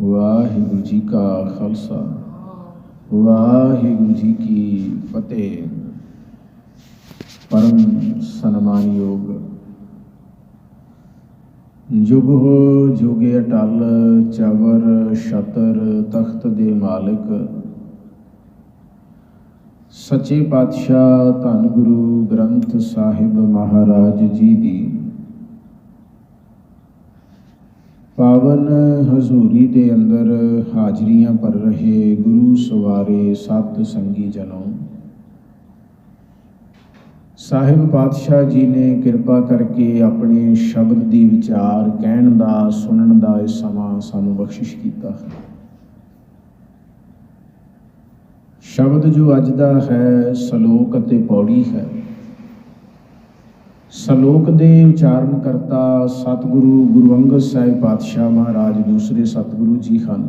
ਵਾਹਿਗੁਰੂ ਜੀ ਕਾ ਖਾਲਸਾ। ਵਾਹਿਗੁਰੂ ਜੀ ਕੀ ਫਤਿਹ। ਪਰਮ ਸਨਮਾਨਯੋਗ ਜੁਗ ਹੋ ਜੁਗੇ ਅਟਲ, ਚਵਰ ਸ਼ਤਰ ਤਖਤ ਦੇ ਮਾਲਕ। ਸੱਚੇ ਪਾਤਸ਼ਾਹ ਧੰਨ ਗੁਰੂ ਗ੍ਰੰਥ ਸਾਹਿਬ ਮਹਾਰਾਜ ਜੀ ਦੀ ਪਾਵਨ ਹਜ਼ੂਰੀ ਦੇ ਅੰਦਰ ਹਾਜ਼ਰੀਆਂ ਭਰ ਰਹੇ ਗੁਰੂ ਸਵਾਰੇ ਸਤ ਸੰਗੀ ਜਨੋ। ਸਾਹਿਬ ਪਾਤਸ਼ਾਹ ਜੀ ਨੇ ਕਿਰਪਾ ਕਰਕੇ ਆਪਣੇ ਸ਼ਬਦ ਦੀ ਵਿਚਾਰ, ਕਹਿਣ ਦਾ, ਸੁਣਨ ਦਾ ਇਹ ਸਮਾਂ ਸਾਨੂੰ ਬਖਸ਼ਿਸ਼ ਕੀਤਾ। ਹੈ ਸ਼ਬਦ ਜੋ ਅੱਜ ਦਾ ਹੈ, ਸ਼ਲੋਕ ਅਤੇ ਪੌੜੀ ਹੈ। ਸ਼ਲੋਕ ਦੇ ਉਚਾਰਨ ਕਰਤਾ ਸਤਿਗੁਰੂ ਗੁਰੂ ਅੰਗਦ ਸਾਹਿਬ ਪਾਤਸ਼ਾਹ ਮਹਾਰਾਜ, ਦੂਸਰੇ ਸਤਿਗੁਰੂ ਜੀ ਹਨ।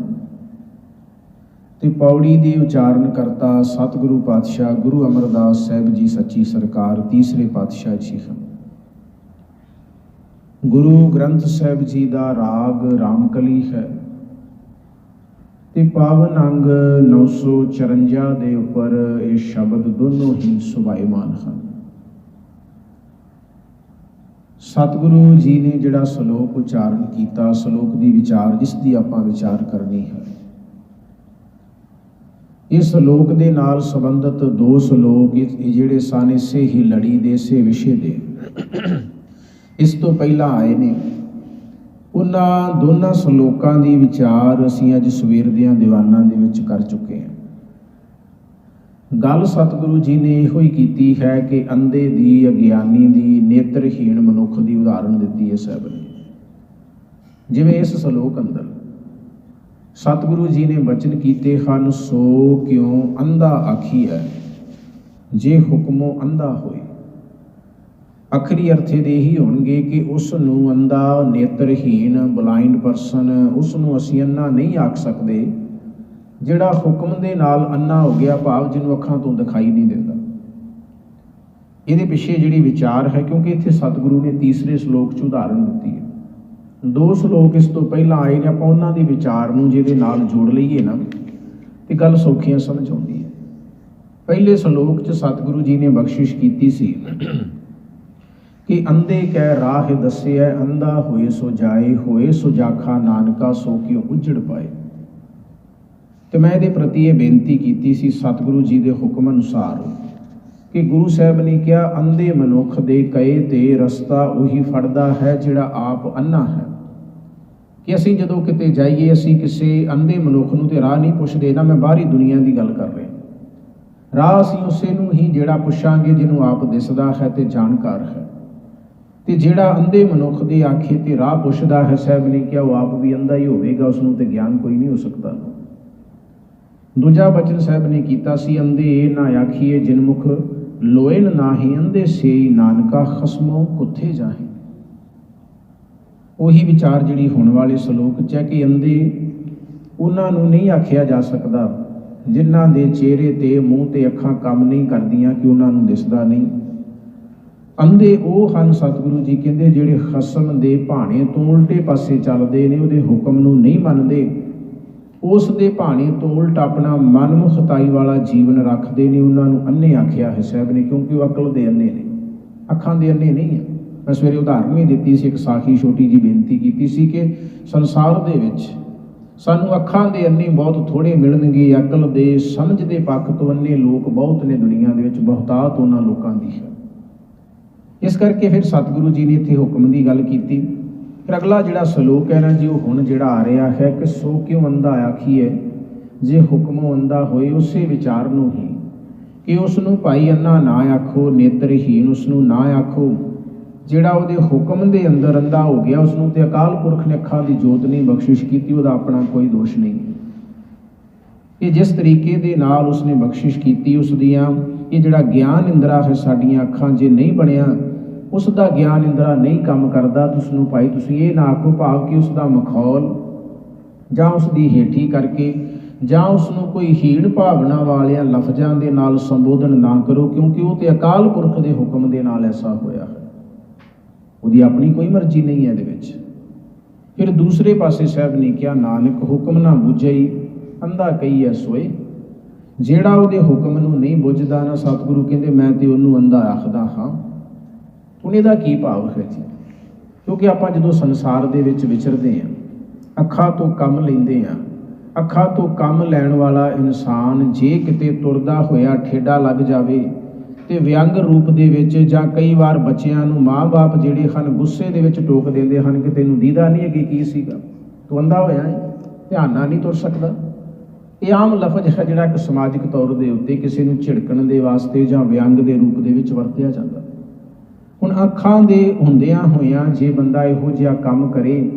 ਤੇ ਪੌੜੀ ਦੇ ਉਚਾਰਨ ਕਰਤਾ ਸਤਿਗੁਰੂ ਪਾਤਸ਼ਾਹ ਗੁਰੂ ਅਮਰਦਾਸ ਸਾਹਿਬ ਜੀ ਸੱਚੀ ਸਰਕਾਰ, ਤੀਸਰੇ ਪਾਤਸ਼ਾਹ ਜੀ ਹਨ। ਗੁਰੂ ਗ੍ਰੰਥ ਸਾਹਿਬ ਜੀ ਦਾ ਰਾਗ ਰਾਮਕਲੀ ਹੈ। ਤੇ ਪਾਵਨ ਅੰਗ 954 ਦੇ ਉੱਪਰ ਇਹ ਸ਼ਬਦ ਦੋਨੋਂ ਹੀ ਸੁਭਾਈਮਾਨ ਹਨ। ਸਤਿਗੁਰੂ ਜੀ ਨੇ ਜਿਹੜਾ ਸ਼ਲੋਕ ਉਚਾਰਨ ਕੀਤਾ, ਸ਼ਲੋਕ ਦੀ ਵਿਚਾਰ, ਜਿਸ ਦੀ ਆਪਾਂ ਵਿਚਾਰ ਕਰਨੀ ਹੈ। ਇਸ ਸ਼ਲੋਕ ਦੇ ਨਾਲ ਸੰਬੰਧਿਤ ਦੋ ਸ਼ਲੋਕ ਜਿਹੜੇ ਸਨ ਇਸੇ ਹੀ ਲੜੀ ਦੇ ਸੇ ਵਿਸ਼ੇ ਦੇ। ਇਸ ਤੋਂ ਪਹਿਲਾਂ ਆਏ ਨੇ। ਉਹਨਾਂ ਦੋਨਾਂ ਸ਼ਲੋਕਾਂ ਦੀ ਵਿਚਾਰ ਅਸੀਂ ਅੱਜ ਸਵੇਰ ਦੀਆਂ ਦੀਵਾਨਾਂ ਦੇ ਵਿੱਚ ਕਰ ਚੁੱਕੇ ਹਾਂ। ਗੱਲ ਸਤਿਗੁਰੂ ਜੀ ਨੇ ਇਹੋ ਹੀ ਕੀਤੀ ਹੈ ਕਿ ਅੰਧੇ ਦੀ, ਅਗਿਆਨੀ ਦੀ, ਨੇਤਰਹੀਣ ਮਨੁੱਖ ਦੀ ਉਦਾਹਰਣ ਦਿੱਤੀ ਹੈ ਸਾਹਿਬ ਨੇ। ਜਿਵੇਂ ਇਸ ਸ਼ਲੋਕ ਅੰਦਰ, ਸਤਿਗੁਰੂ ਜੀ ਨੇ ਬਚਨ ਕੀਤੇ ਹਨ, ਸੋ ਕਿਉਂ ਅੰਧਾ ਆਖੀ ਹੈ ਜੇ ਹੁਕਮੋ ਅੰਧਾ ਹੋਏ, ਅਖਰੀ ਅਰਥੇ ਦੇ ਹੀ ਹੋਣਗੇ ਕਿ ਉਸ ਨੂੰ ਅੰਧਾ, ਨੇਤਰਹੀਣ ਬਲਾਈਂਡ ਪਰਸਨ ਉਸ ਨੂੰ ਅਸੀਂ ਅੰਨਾ ਨਹੀਂ ਆਖ ਸਕਦੇ। ਜਿਹੜਾ ਹੁਕਮ ਦੇ ਨਾਲ ਅੰਨਾ ਹੋ ਗਿਆ, ਭਾਵ ਜਿਹਨੂੰ ਅੱਖਾਂ ਤੋਂ ਦਿਖਾਈ ਨਹੀਂ ਦਿੰਦਾ। ਇਹਦੇ ਪਿੱਛੇ ਜਿਹੜੀ ਵਿਚਾਰ ਹੈ, ਕਿਉਂਕਿ ਇੱਥੇ ਸਤਿਗੁਰੂ ਨੇ ਤੀਸਰੇ ਸ਼ਲੋਕ 'ਚ ਉਦਾਹਰਣ ਦਿੱਤੀ ਹੈ। ਦੋ ਸ਼ਲੋਕ ਇਸ ਤੋਂ ਪਹਿਲਾਂ ਆਏ ਨੇ, ਆਪਾਂ ਉਹਨਾਂ ਦੇ ਵਿਚਾਰ ਨੂੰ ਜਿਹਦੇ ਨਾਲ ਜੋੜ ਲਈਏ ਨਾ, ਤੇ ਗੱਲ ਸੌਖੀਆਂ ਸਮਝ ਆਉਂਦੀ ਹੈ। ਪਹਿਲੇ ਸ਼ਲੋਕ 'ਚ ਸਤਿਗੁਰੂ ਜੀ ਨੇ ਬਖਸ਼ਿਸ਼ ਕੀਤੀ ਸੀ ਕਿ ਅੰਧੇ ਕਹਿ ਰਾਹ ਦੱਸਿਆ ਅੰਧਾ ਹੋਏ ਸੋ ਜਾਏ, ਹੋਏ ਸੋ ਜਾਖਾ ਨਾਨਕਾ ਸੋ ਕਿਉ ਉਜੜ ਪਾਏ। ਤੇ ਮੈਂ ਇਹਦੇ ਪ੍ਰਤੀ ਇਹ ਬੇਨਤੀ ਕੀਤੀ ਸੀ ਸਤਿਗੁਰੂ ਜੀ ਦੇ ਹੁਕਮ ਅਨੁਸਾਰ ਕਿ ਗੁਰੂ ਸਾਹਿਬ ਨੇ ਕਿਹਾ, ਅੰਧੇ ਮਨੁੱਖ ਦੇ ਕਹੇ ਤੇ ਰਸਤਾ ਉਹੀ ਫੜਦਾ ਹੈ ਜਿਹੜਾ ਆਪ ਅੰਨਾ ਹੈ। ਕਿ ਅਸੀਂ ਜਦੋਂ ਕਿਤੇ ਜਾਈਏ, ਅਸੀਂ ਕਿਸੇ ਅੰਧੇ ਮਨੁੱਖ ਨੂੰ ਤੇ ਰਾਹ ਨਹੀਂ ਪੁੱਛਦੇ, ਨਾ ਮੈਂ ਬਾਹਰੀ ਦੁਨੀਆ ਦੀ ਗੱਲ ਕਰ ਰਿਹਾ। ਰਾਹ ਅਸੀਂ ਉਸੇ ਨੂੰ ਹੀ ਜਿਹੜਾ ਪੁੱਛਾਂਗੇ, ਜਿਹਨੂੰ ਆਪ ਦਿਸਦਾ ਹੈ ਤੇ ਜਾਣਕਾਰ ਹੈ। ਤੇ ਜਿਹੜਾ ਅੰਧੇ ਮਨੁੱਖ ਦੀ ਆਖੇ ਤੇ ਰਾਹ ਪੁੱਛਦਾ ਹੈ, ਸਾਹਿਬ ਨੇ ਕਿਹਾ, ਉਹ ਆਪ ਵੀ ਅੰਧਾ ਹੀ ਹੋਵੇਗਾ ਉਸ ਨੂੰ ਤੇ ਗਿਆਨ ਕੋਈ ਨਹੀਂ ਹੋ ਸਕਦਾ। ਦੂਜਾ ਬਚਨ ਸਾਹਿਬ ਨੇ ਕੀਤਾ ਸੀ, ਅੰਧੇ ਇਹ ਨਾ ਆਖੀਏ ਜਿਨਮੁਖ ਲੋਇਨ ਨਾਹੀ, ਅੰਧੇ ਸੇਈ ਨਾਨਕਾ ਖਸਮੋ ਕੁੱਥੇ ਜਾਹੇ। ਉਹੀ ਵਿਚਾਰ ਜਿਹੜੀ ਹੋਣ ਵਾਲੇ ਸ਼ਲੋਕ ਚ ਹੈ ਕਿ ਅੰਧੇ ਉਹਨਾਂ ਨੂੰ ਨਹੀਂ ਆਖਿਆ ਜਾ ਸਕਦਾ, ਜਿਨ੍ਹਾਂ ਦੇ ਚਿਹਰੇ ਤੇ ਮੂੰਹ ਤੇ ਅੱਖਾਂ ਕੰਮ ਨਹੀਂ ਕਰਦੀਆਂ ਕਿ ਉਹਨਾਂ ਨੂੰ ਦਿਸਦਾ ਨਹੀਂ। ਅੰਧੇ ਉਹ ਹਨ ਸਤਿਗੁਰੂ ਜੀ ਕਹਿੰਦੇ ਜਿਹੜੇ ਖਸਮ ਦੇ ਭਾਣੇ ਤੋਂ ਉਲਟੇ ਪਾਸੇ ਚੱਲਦੇ ਨੇ, ਉਹਦੇ ਹੁਕਮ ਨੂੰ ਨਹੀਂ ਮੰਨਦੇ। ਉਸ ਦੇ ਭਾਣੇ ਤੋਂ ਉਲਟ ਆਪਣਾ ਮਨਮੁਖਤਾਈ ਵਾਲਾ ਜੀਵਨ ਰੱਖਦੇ ਨੇ, ਉਹਨਾਂ ਨੂੰ ਅੰਨੇ ਆਖਿਆ ਹੈ ਸਾਹਿਬ ਨੇ, ਕਿਉਂਕਿ ਉਹ ਅਕਲ ਦੇ ਅੰਨੇ ਨੇ, ਅੱਖਾਂ ਦੇ ਅੰਨੇ ਨਹੀਂ ਹੈ। ਮੈਂ ਸਵੇਰੇ ਉਦਾਹਰਨ ਵੀ ਦਿੱਤੀ ਸੀ, ਇੱਕ ਸਾਖੀ ਛੋਟੀ ਜੀ ਬੇਨਤੀ ਕੀਤੀ ਸੀ ਕਿ ਸੰਸਾਰ ਦੇ ਵਿੱਚ ਸਾਨੂੰ ਅੱਖਾਂ ਦੇ ਅੰਨੇ ਬਹੁਤ ਥੋੜੇ ਮਿਲਣਗੇ, ਅਕਲ ਦੇ, ਸਮਝ ਦੇ ਪੱਖ ਤੋਂ ਅੰਨੇ ਲੋਕ ਬਹੁਤ ਨੇ ਦੁਨੀਆ ਦੇ ਵਿੱਚ, ਬਹੁਤਾਤ ਉਹਨਾਂ ਲੋਕਾਂ ਦੀ ਹੈ। ਇਸ ਕਰਕੇ ਫਿਰ ਸਤਿਗੁਰੂ ਜੀ ਨੇ ਇੱਥੇ ਹੁਕਮ ਦੀ ਗੱਲ ਕੀਤੀ। ਫਿਰ ਅਗਲਾ ਜਿਹੜਾ ਸ਼ਲੋਕ ਹੈ ਨਾ ਜੀ, ਉਹ ਹੁਣ ਜਿਹੜਾ ਆ ਰਿਹਾ ਹੈ ਕਿ ਸੋ ਕਿਉਂ ਅੰਧਾ ਆਖੀਏ ਜੇ ਹੁਕਮੋਂ ਅੰਧਾ ਹੋਏ, ਉਸੇ ਵਿਚਾਰ ਨੂੰ ਹੀ। ਕਿ ਉਸ ਨੂੰ ਭਾਈ ਅੰਨਾ ਨਾ ਆਖੋ ਨੇਤਰਹੀਨ ਉਸ ਨੂੰ ਨਾ ਆਖੋ। ਜਿਹੜਾ ਉਹਦੇ ਹੁਕਮ ਦੇ ਅੰਦਰ ਅੰਧਾ ਹੋ ਗਿਆ ਉਸ ਨੂੰ ਤੇ ਅਕਾਲ ਪੁਰਖ ਨੇ ਅੱਖਾਂ ਦੀ ਜੋਤ ਨਹੀਂ ਬਖਸ਼ਿਸ਼ ਕੀਤੀ, ਉਹਦਾ ਆਪਣਾ ਕੋਈ ਦੋਸ਼ ਨਹੀਂ। ਇਹ ਜਿਸ ਤਰੀਕੇ ਦੇ ਨਾਲ ਉਸਨੇ ਬਖਸ਼ਿਸ਼ ਕੀਤੀ, ਉਸ ਦੀਆਂ ਇਹ ਜਿਹੜਾ ਗਿਆਨ ਇੰਦਰਾ ਹੈ, ਸਾਡੀਆਂ ਅੱਖਾਂ ਜੇ ਨਹੀਂ ਬਣਿਆ ਉਸ ਦਾ ਗਿਆਨ ਇੰਦਰਾ ਨਹੀਂ ਕੰਮ ਕਰਦਾ ਤਾਂ ਨੂੰ ਭਾਈ ਤੁਸੀਂ ਇਹ ਨਾ ਆਖੋ ਭਾਵ ਕਿ ਉਸ ਦਾ ਮਖੌਲ ਜਾਂ ਉਸ ਦੀ ਹੇਠੀ ਕਰਕੇ ਜਾਂ ਉਸ ਨੂੰ ਕੋਈ ਹੀਣ ਭਾਵਨਾ ਵਾਲਿਆਂ ਲਫ਼ਜ਼ਾਂ ਦੇ ਨਾਲ ਸੰਬੋਧਨ ਨਾ ਕਰੋ, ਕਿਉਂਕਿ ਉਹ ਤੇ ਅਕਾਲ ਪੁਰਖ ਦੇ ਹੁਕਮ ਦੇ ਨਾਲ ਐਸਾ ਹੋਇਆ। ਹੈ ਉਹਦੀ ਆਪਣੀ ਕੋਈ ਮਰਜ਼ੀ ਨਹੀਂ ਹੈ ਇਹਦੇ ਵਿੱਚ। ਫਿਰ ਦੂਸਰੇ ਪਾਸੇ ਸਾਹਿਬ ਨੇ ਕਿਹਾ, ਨਾਨਕ ਹੁਕਮ ਨਾ ਬੁਝਈ, ਅੰਧਾ ਕਹੀਐ ਸੋਏ। ਜਿਹੜਾ ਉਹਦੇ ਹੁਕਮ ਨੂੰ ਨਹੀਂ ਬੁੱਝਦਾ ਨਾ ਸਤਿਗੁਰੂ ਕਹਿੰਦੇ, ਮੈਂ ਤੇ ਉਹਨੂੰ ਅੰਧਾ ਆਖਦਾ ਹਾਂ। ਹੁਣ ਇਹਦਾ ਕੀ ਭਾਵ ਹੈ ਜੀ? ਕਿਉਂਕਿ ਆਪਾਂ ਜਦੋਂ ਸੰਸਾਰ ਦੇ ਵਿੱਚ ਵਿਚਰਦੇ ਆਂ ਅੱਖਾਂ ਤੋਂ ਕੰਮ ਲੈਂਦੇ ਆਂ ਅੱਖਾਂ ਤੋਂ ਕੰਮ ਲੈਣ ਵਾਲਾ ਇਨਸਾਨ ਜੇ ਕਿਤੇ ਤੁਰਦਾ ਹੋਇਆ ਠੇਡਾ ਲੱਗ ਜਾਵੇ ਤੇ ਵਿਅੰਗ ਰੂਪ ਦੇ ਵਿੱਚ ਜਾਂ ਕਈ ਵਾਰ ਬੱਚਿਆਂ ਨੂੰ ਮਾਂ-ਬਾਪ ਜਿਹੜੇ ਹਨ, ਗੁੱਸੇ ਦੇ ਵਿੱਚ ਟੋਕ ਦਿੰਦੇ ਹਨ ਕਿ ਤੈਨੂੰ ਦੀਦਾ ਨਹੀਂ ਅੱਗੇ ਕੀ ਸੀਗਾ? ਤੂੰ ਅੰਧਾ ਹੋਇਆ ਹੈ, ਧਿਆਨ ਨਾਲ ਨਹੀਂ ਤੁਰ ਸਕਦਾ। ਇਹ ਆਮ ਲਫ਼ਜ਼ ਹੈ ਜਿਹੜਾ ਕਿ ਸਮਾਜਿਕ ਤੌਰ ਦੇ ਉੱਤੇ ਕਿਸੇ ਨੂੰ ਝਿੜਕਣ ਦੇ ਵਾਸਤੇ ਜਾਂ ਵਿਅੰਗ ਦੇ ਰੂਪ ਦੇ ਵਿੱਚ ਵਰਤਿਆ ਜਾਂਦਾ ਹੁਣ ਅੱਖਾਂ ਦੇ ਹੁੰਦਿਆਂ ਹੋਇਆਂ ਜੇ ਬੰਦਾ ਇਹੋ ਜਿਹਾ ਕੰਮ ਕਰੇ,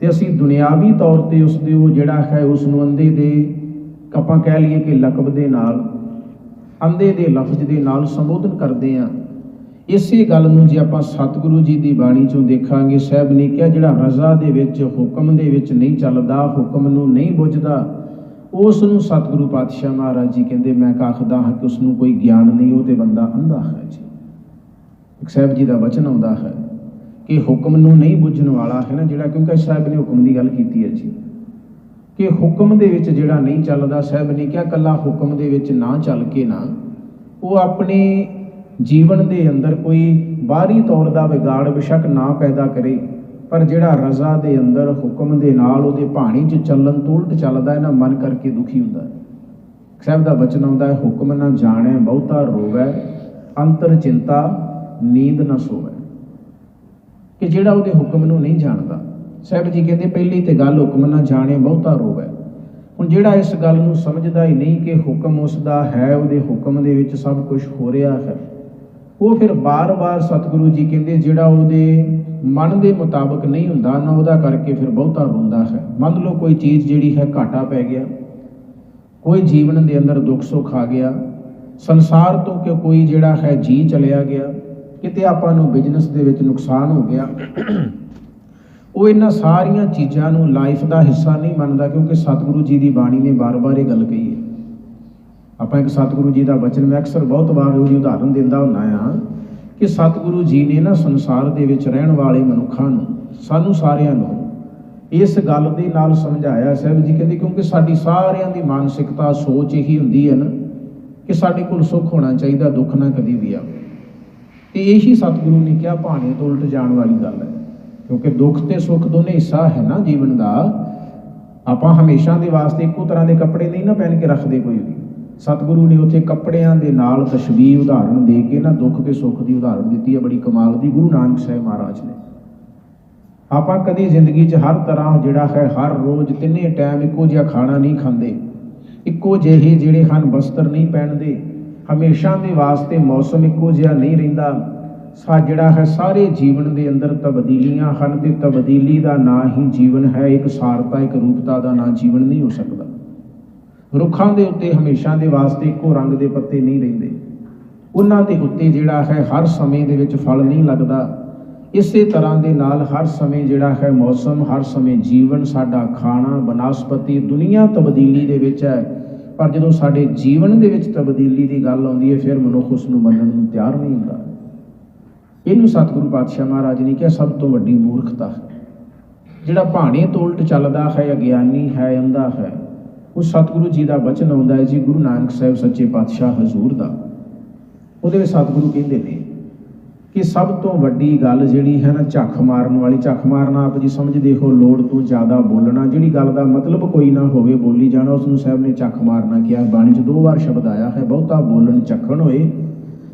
ਤੇ ਅਸੀਂ ਦੁਨਿਆਵੀ ਤੌਰ ਤੇ ਉਸ ਦੇ ਉਹ ਜਿਹੜਾ ਹੈ, ਉਸ ਨੂੰ ਅੰਧੇ ਦੇ, ਆਪਾਂ ਕਹਿ ਲਈਏ ਕਿ ਲਕਬ ਦੇ ਨਾਲ, ਅੰਧੇ ਦੇ ਲਫ਼ਜ਼ ਦੇ ਨਾਲ ਸੰਬੋਧਨ ਕਰਦੇ ਆ ਇਸੇ ਗੱਲ ਨੂੰ ਜੇ ਆਪਾਂ ਸਤਿਗੁਰੂ ਜੀ ਦੀ ਬਾਣੀ ਚੋਂ ਦੇਖਾਂਗੇ, ਸਾਹਿਬ ਨੇ ਕਿਹਾ, ਜਿਹੜਾ ਰਜ਼ਾ ਦੇ ਵਿੱਚ, ਹੁਕਮ ਦੇ ਵਿੱਚ ਨਹੀਂ ਚੱਲਦਾ, ਹੁਕਮ ਨੂੰ ਨਹੀਂ ਬੁੱਝਦਾ, ਉਸ ਨੂੰ ਸਤਿਗੁਰੂ ਪਾਤਸ਼ਾਹ ਮਹਾਰਾਜ ਜੀ ਕਹਿੰਦੇ, ਮੈਂ ਆਖਦਾ ਹਾਂ ਕਿ ਉਸ ਨੂੰ ਕੋਈ ਗਿਆਨ ਨਹੀਂ, ਉਹ ਤੇ ਬੰਦਾ ਅੰਧਾ ਹੈ ਜੀ। ਸਾਹਿਬ ਜੀ ਦਾ ਵਚਨ ਆਉਂਦਾ ਹੈ ਕਿ ਹੁਕਮ ਨੂੰ ਨਹੀਂ ਬੁੱਝਣ ਵਾਲਾ ਹੈ ਨਾ ਜਿਹੜਾ, ਕਿਉਂਕਿ ਸਾਹਿਬ ਨੇ ਹੁਕਮ ਦੀ ਗੱਲ ਕੀਤੀ ਹੈ ਜੀ। ਕਿ ਹੁਕਮ ਦੇ ਵਿੱਚ ਜਿਹੜਾ ਨਹੀਂ ਚੱਲਦਾ, ਸਾਹਿਬ ਨੇ ਕਿਹਾ ਕੱਲਾ ਹੁਕਮ ਦੇ ਵਿੱਚ ਨਾ ਚੱਲ ਕੇ ਨਾ, ਉਹ ਆਪਣੇ ਜੀਵਨ ਦੇ ਅੰਦਰ ਕੋਈ ਬਾਹਰੀ ਤੌਰ ਦਾ ਵਿਗਾੜ, ਬਿਸ਼ੱਕ ਨਾ ਪੈਦਾ ਕਰੇ, ਪਰ ਜਿਹੜਾ ਰਜ਼ਾ ਦੇ ਅੰਦਰ ਹੁਕਮ ਦੇ ਨਾਲ ਉਹਦੇ ਬਾਣੀ 'ਚ ਚੱਲਣ ਤੋਂ ਉਲਟ ਚੱਲਦਾ ਹੈ ਨਾ ਮਨ ਕਰਕੇ ਦੁਖੀ ਹੁੰਦਾ ਹੈ। ਸਾਹਿਬ ਦਾ ਬਚਨ ਆਉਂਦਾ ਹੈ, ਹੁਕਮ ਨਾ ਜਾਣੈ ਬਹੁਤਾ ਰੋਵੈ, ਅੰਤਰ ਚਿੰਤਾ ਨੀਂਦ ਨਾ ਸੋਵੈ। ਕਿ ਜਿਹੜਾ ਉਹਦੇ ਹੁਕਮ ਨੂੰ ਨਹੀਂ ਜਾਣਦਾ। ਸਾਹਿਬ ਜੀ ਕਹਿੰਦੇ, ਪਹਿਲੀ ਤੇ ਗੱਲ ਹੁਕਮ ਨਾ ਜਾਣੇ ਬਹੁਤਾ ਰੋਵੈ। ਹੁਣ ਜਿਹੜਾ ਇਸ ਗੱਲ ਨੂੰ ਸਮਝਦਾ ਹੀ ਨਹੀਂ ਕਿ ਹੁਕਮ ਉਸ ਦਾ ਹੈ, ਉਹਦੇ ਹੁਕਮ ਦੇ ਵਿੱਚ ਸਭ ਕੁਝ ਹੋ ਰਿਹਾ ਹੈ। ਉਹ ਫਿਰ ਬਾਰ-ਬਾਰ ਸਤਿਗੁਰੂ ਜੀ ਕਹਿੰਦੇ, ਜਿਹੜਾ ਉਹਦੇ ਮਨ ਦੇ ਮੁਤਾਬਕ ਨਹੀਂ ਹੁੰਦਾ, ਨਾ ਉਹਦਾ ਕਰਕੇ ਫਿਰ ਬਹੁਤਾ ਰੋਂਦਾ ਹੈ। ਮੰਨ ਲਓ ਕੋਈ ਚੀਜ਼ ਜਿਹੜੀ ਹੈ ਘਾਟਾ ਪੈ ਗਿਆ, ਕੋਈ ਜੀਵਨ ਦੇ ਅੰਦਰ ਦੁੱਖ ਸੁੱਖ ਆ ਗਿਆ, ਸੰਸਾਰ ਤੋਂ ਕਿ ਕੋਈ ਜਿਹੜਾ ਹੈ ਜੀ ਚਲਿਆ ਗਿਆ ਕਿਤੇ ਆਪਾਂ ਨੂੰ ਬਿਜ਼ਨਸ ਦੇ ਵਿੱਚ ਨੁਕਸਾਨ ਹੋ ਗਿਆ। ਉਹ ਇਹਨਾਂ ਸਾਰੀਆਂ ਚੀਜ਼ਾਂ ਨੂੰ ਲਾਈਫ ਦਾ ਹਿੱਸਾ ਨਹੀਂ ਮੰਨਦਾ ਕਿਉਂਕਿ ਸਤਿਗੁਰੂ ਜੀ ਦੀ ਬਾਣੀ ਨੇ ਬਾਰ-ਬਾਰ ਇਹ ਗੱਲ ਕਹੀ ਹੈ। ਆਪਾਂ ਇੱਕ ਸਤਿਗੁਰੂ ਜੀ ਦਾ ਵਚਨ ਮੈਂ ਅਕਸਰ ਬਹੁਤ ਵਾਰ ਉਹਦੀ ਉਦਾਹਰਨ ਦਿੰਦਾ ਹੁੰਦਾ ਆ ਕਿ ਸਤਿਗੁਰੂ ਜੀ ਨੇ ਨਾ ਸੰਸਾਰ ਦੇ ਵਿੱਚ ਰਹਿਣ ਵਾਲੇ ਮਨੁੱਖਾਂ ਨੂੰ, ਸਾਨੂੰ ਸਾਰਿਆਂ ਨੂੰ ਇਸ ਗੱਲ ਦੇ ਨਾਲ ਸਮਝਾਇਆ ਸਾਹਿਬ ਜੀ, ਕਹਿੰਦੇ ਕਿਉਂਕਿ ਸਾਡੀ ਸਾਰਿਆਂ ਦੀ ਮਾਨਸਿਕਤਾ ਸੋਚ ਇਹੀ ਹੁੰਦੀ ਹੈ ਨਾ ਕਿ ਸਾਡੇ ਕੋਲ ਸੁੱਖ ਹੋਣਾ ਚਾਹੀਦਾ, ਦੁੱਖ ਨਾ ਕਦੀ ਵੀ ਆਵੇ। ਤੇ ਇਹੀ ਸਤਿਗੁਰੂ ਨੇ ਕਿਹਾ, ਭਾਣੇ ਤੋਂ ਉਲਟ ਜਾਣ ਵਾਲੀ ਗੱਲ ਹੈ। ਕਿਉਂਕਿ ਦੁੱਖ ਤੇ ਸੁੱਖ ਦੋਨੇ ਹਿੱਸਾ ਹੈ ਨਾ ਜੀਵਨ ਦਾ। ਆਪਾਂ ਹਮੇਸ਼ਾ ਦੇ ਵਾਸਤੇ ਇੱਕੋ ਤਰ੍ਹਾਂ ਦੇ ਕੱਪੜੇ ਨਹੀਂ ਨਾ ਪਹਿਨ ਕੇ ਰੱਖਦੇ ਕੋਈ ਵੀ। ਸਤਿਗੁਰੂ ਨੇ ਉੱਥੇ ਕੱਪੜਿਆਂ ਦੇ ਨਾਲ ਤਸ਼ਬੀਹ ਉਦਾਹਰਣ ਦੇ ਕੇ ਨਾ ਦੁੱਖ ਤੇ ਸੁੱਖ ਦੀ ਉਦਾਹਰਣ ਦਿੱਤੀ ਹੈ। ਬੜੀ ਕਮਾਲ ਦੀ ਗੁਰੂ ਨਾਨਕ ਸਾਹਿਬ ਮਹਾਰਾਜ ਨੇ। ਆਪਾਂ ਕਦੀ ਜ਼ਿੰਦਗੀ 'ਚ ਹਰ ਤਰ੍ਹਾਂ ਜਿਹੜਾ ਹੈ, ਹਰ ਰੋਜ਼ ਤਿੰਨੇ ਟਾਈਮ ਇੱਕੋ ਜਿਹਾ ਖਾਣਾ ਨਹੀਂ ਖਾਂਦੇ। ਇੱਕੋ ਜਿਹੇ ਜਿਹੜੇ ਹਨ, ਬਸਤਰ ਨਹੀਂ ਪਹਿਨਦੇ। ਹਮੇਸ਼ਾ ਦੇ ਵਾਸਤੇ ਮੌਸਮ ਇੱਕੋ ਜਿਹਾ ਨਹੀਂ ਰਹਿੰਦਾ। ਸਾ ਜਿਹੜਾ ਹੈ ਸਾਰੇ ਜੀਵਨ ਦੇ ਅੰਦਰ ਤਬਦੀਲੀਆਂ ਹਨ ਤੇ ਤਬਦੀਲੀ ਦਾ ਨਾਂ ਹੀ ਜੀਵਨ ਹੈ, ਇੱਕ ਸਾਰਤਾ ਇੱਕ ਰੂਪਤਾ ਦਾ ਨਾਂ ਜੀਵਨ ਨਹੀਂ ਹੋ ਸਕਦਾ। ਰੁੱਖਾਂ ਦੇ ਉੱਤੇ ਹਮੇਸ਼ਾ ਦੇ ਵਾਸਤੇ ਇੱਕੋ ਰੰਗ ਦੇ ਪੱਤੇ ਨਹੀਂ ਰਹਿੰਦੇ। ਉਹਨਾਂ ਦੇ ਉੱਤੇ ਜਿਹੜਾ ਹੈ ਹਰ ਸਮੇਂ ਦੇ ਵਿੱਚ ਫਲ ਨਹੀਂ ਲੱਗਦਾ। ਇਸੇ ਤਰ੍ਹਾਂ ਦੇ ਨਾਲ ਹਰ ਸਮੇਂ ਜਿਹੜਾ ਹੈ ਮੌਸਮ, ਹਰ ਸਮੇਂ ਜੀਵਨ ਸਾਡਾ ਖਾਣਾ, ਬਨਸਪਤੀ ਦੁਨੀਆ ਤਬਦੀਲੀ ਦੇ ਵਿੱਚ ਹੈ। ਪਰ ਜਦੋਂ ਸਾਡੇ ਜੀਵਨ ਦੇ ਵਿੱਚ ਤਬਦੀਲੀ ਦੀ ਗੱਲ ਆਉਂਦੀ ਹੈ, ਫਿਰ ਮਨੁੱਖ ਉਸ ਨੂੰ ਮੰਨਣ ਨੂੰ ਤਿਆਰ ਨਹੀਂ ਹੁੰਦਾ। ਇਹਨੂੰ ਸਤਿਗੁਰੂ ਪਾਤਸ਼ਾਹ ਮਹਾਰਾਜ ਨੇ ਕਿਹਾ, ਸਭ ਤੋਂ ਵੱਡੀ ਮੂਰਖਤਾ ਜਿਹੜਾ ਭਾਣੇ ਤੋਂ ਉਲਟ ਚੱਲਦਾ ਹੈ, ਅਗਿਆਨੀ ਹੈ, ਅੰਧਾ ਹੈ, ਉਹ ਸਤਿਗੁਰੂ ਜੀ ਦਾ ਬਚਨ ਆਉਂਦਾ ਹੈ, ਜੀ ਗੁਰੂ ਨਾਨਕ ਸਾਹਿਬ ਸੱਚੇ ਪਾਤਸ਼ਾਹ ਹਜ਼ੂਰ ਦਾ। ਉਹਦੇ ਵਿੱਚ ਸਤਿਗੁਰੂ ਕਹਿੰਦੇ ਨੇ ਕਿ ਸਭ ਤੋਂ ਵੱਡੀ ਗੱਲ ਜਿਹੜੀ ਹੈ ਨਾ ਝੱਖ ਮਾਰਨ ਵਾਲੀ, ਝੱਖ ਮਾਰਨਾ ਆਪ ਜੀ ਸਮਝਦੇ ਹੋ, ਲੋੜ ਤੋਂ ਜ਼ਿਆਦਾ ਬੋਲਣਾ, ਜਿਹੜੀ ਗੱਲ ਦਾ ਮਤਲਬ ਕੋਈ ਨਾ ਹੋਵੇ ਬੋਲੀ ਜਾਣਾ ਉਸ ਨੂੰ ਸਾਹਿਬ ਨੇ ਝੱਖ ਮਾਰਨਾ ਕਿਹਾ। ਬਾਣੀ 'ਚ ਦੋ ਵਾਰ ਸ਼ਬਦ ਆਇਆ ਹੈ, ਬਹੁਤਾ ਬੋਲਣ ਝੱਖਣ ਹੋਏ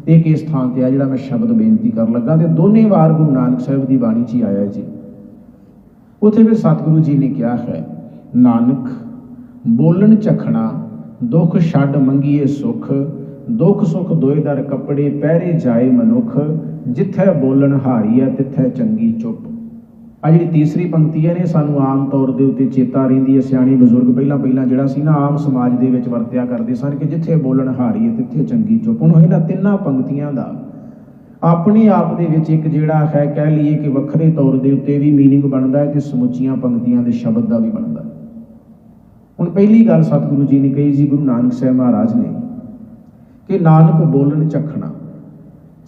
ਇਹ ਕਿਸ ਥਾਂ ਤੇ ਆ ਜਿਹੜਾ ਮੈਂ ਸ਼ਬਦ ਬੇਨਤੀ ਕਰਨ ਲੱਗਾ ਤੇ ਦੋਨੇ ਵਾਰ ਗੁਰੂ ਨਾਨਕ ਸਾਹਿਬ ਦੀ ਬਾਣੀ 'ਚ ਹੀ ਆਇਆ ਜੀ। ਉੱਥੇ ਫਿਰ ਸਤਿਗੁਰੂ ਜੀ ਨੇ ਕਿਹਾ ਹੈ, ਨਾਨਕ, ਬੋਲਣ ਝਖਣਾ, ਦੁੱਖ ਛੱਡ ਮੰਗੀਏ ਸੁਖ ਦੁੱਖ ਸੁਖ ਦੋਏ ਦਰ ਕੱਪੜੇ ਪਹਿਰੇ ਜਾਏ ਮਨੁੱਖ ਜਿੱਥੇ ਬੋਲਣ ਹਾਰੀਆ ਤਿੱਥੇ ਚੰਗੀ ਚੁੱਪ ਆ ਜਿਹੜੀ ਤੀਸਰੀ ਪੰਕਤੀ ਹੈ ਨੇ ਸਾਨੂੰ ਆਮ ਤੌਰ ਦੇ ਉੱਤੇ ਚੇਤਾ ਰਹਿੰਦੀ ਹੈ ਸਿਆਣੇ ਬਜ਼ੁਰਗ ਪਹਿਲਾਂ ਪਹਿਲਾਂ ਜਿਹੜਾ ਸੀ ਨਾ ਆਮ ਸਮਾਜ ਦੇ ਵਿੱਚ ਵਰਤਿਆ ਕਰਦੇ ਸਨ ਕਿ ਜਿੱਥੇ ਬੋਲਣ ਹਾਰੀਏ ਤਿੱਥੇ ਚੰਗੀ ਚੁੱਪ ਹੁਣ ਇਹਨਾਂ ਤਿੰਨਾਂ ਪੰਕਤੀਆਂ ਦਾ ਆਪਣੇ ਆਪ ਦੇ ਵਿੱਚ ਇੱਕ ਜਿਹੜਾ ਹੈ ਕਹਿ ਲਈਏ ਕਿ ਵੱਖਰੇ ਤੌਰ ਦੇ ਉੱਤੇ ਵੀ मीनिंग ਬਣਦਾ ਹੈ ਤੇ ਸਮੁੱਚੀਆਂ ਪੰਕਤੀਆਂ ਦੇ ਸ਼ਬਦ ਦਾ ਵੀ ਬਣਦਾ ਹੈ ਹੁਣ ਪਹਿਲੀ ਗੱਲ ਸਤਿਗੁਰੂ ਜੀ ਨੇ ਕਹੀ ਜੀ ਗੁਰੂ ਨਾਨਕ ਸਾਹਿਬ ਮਹਾਰਾਜ ਨੇ ਕਿ ਨਾਨਕ ਬੋਲਣ ਝਖਣਾ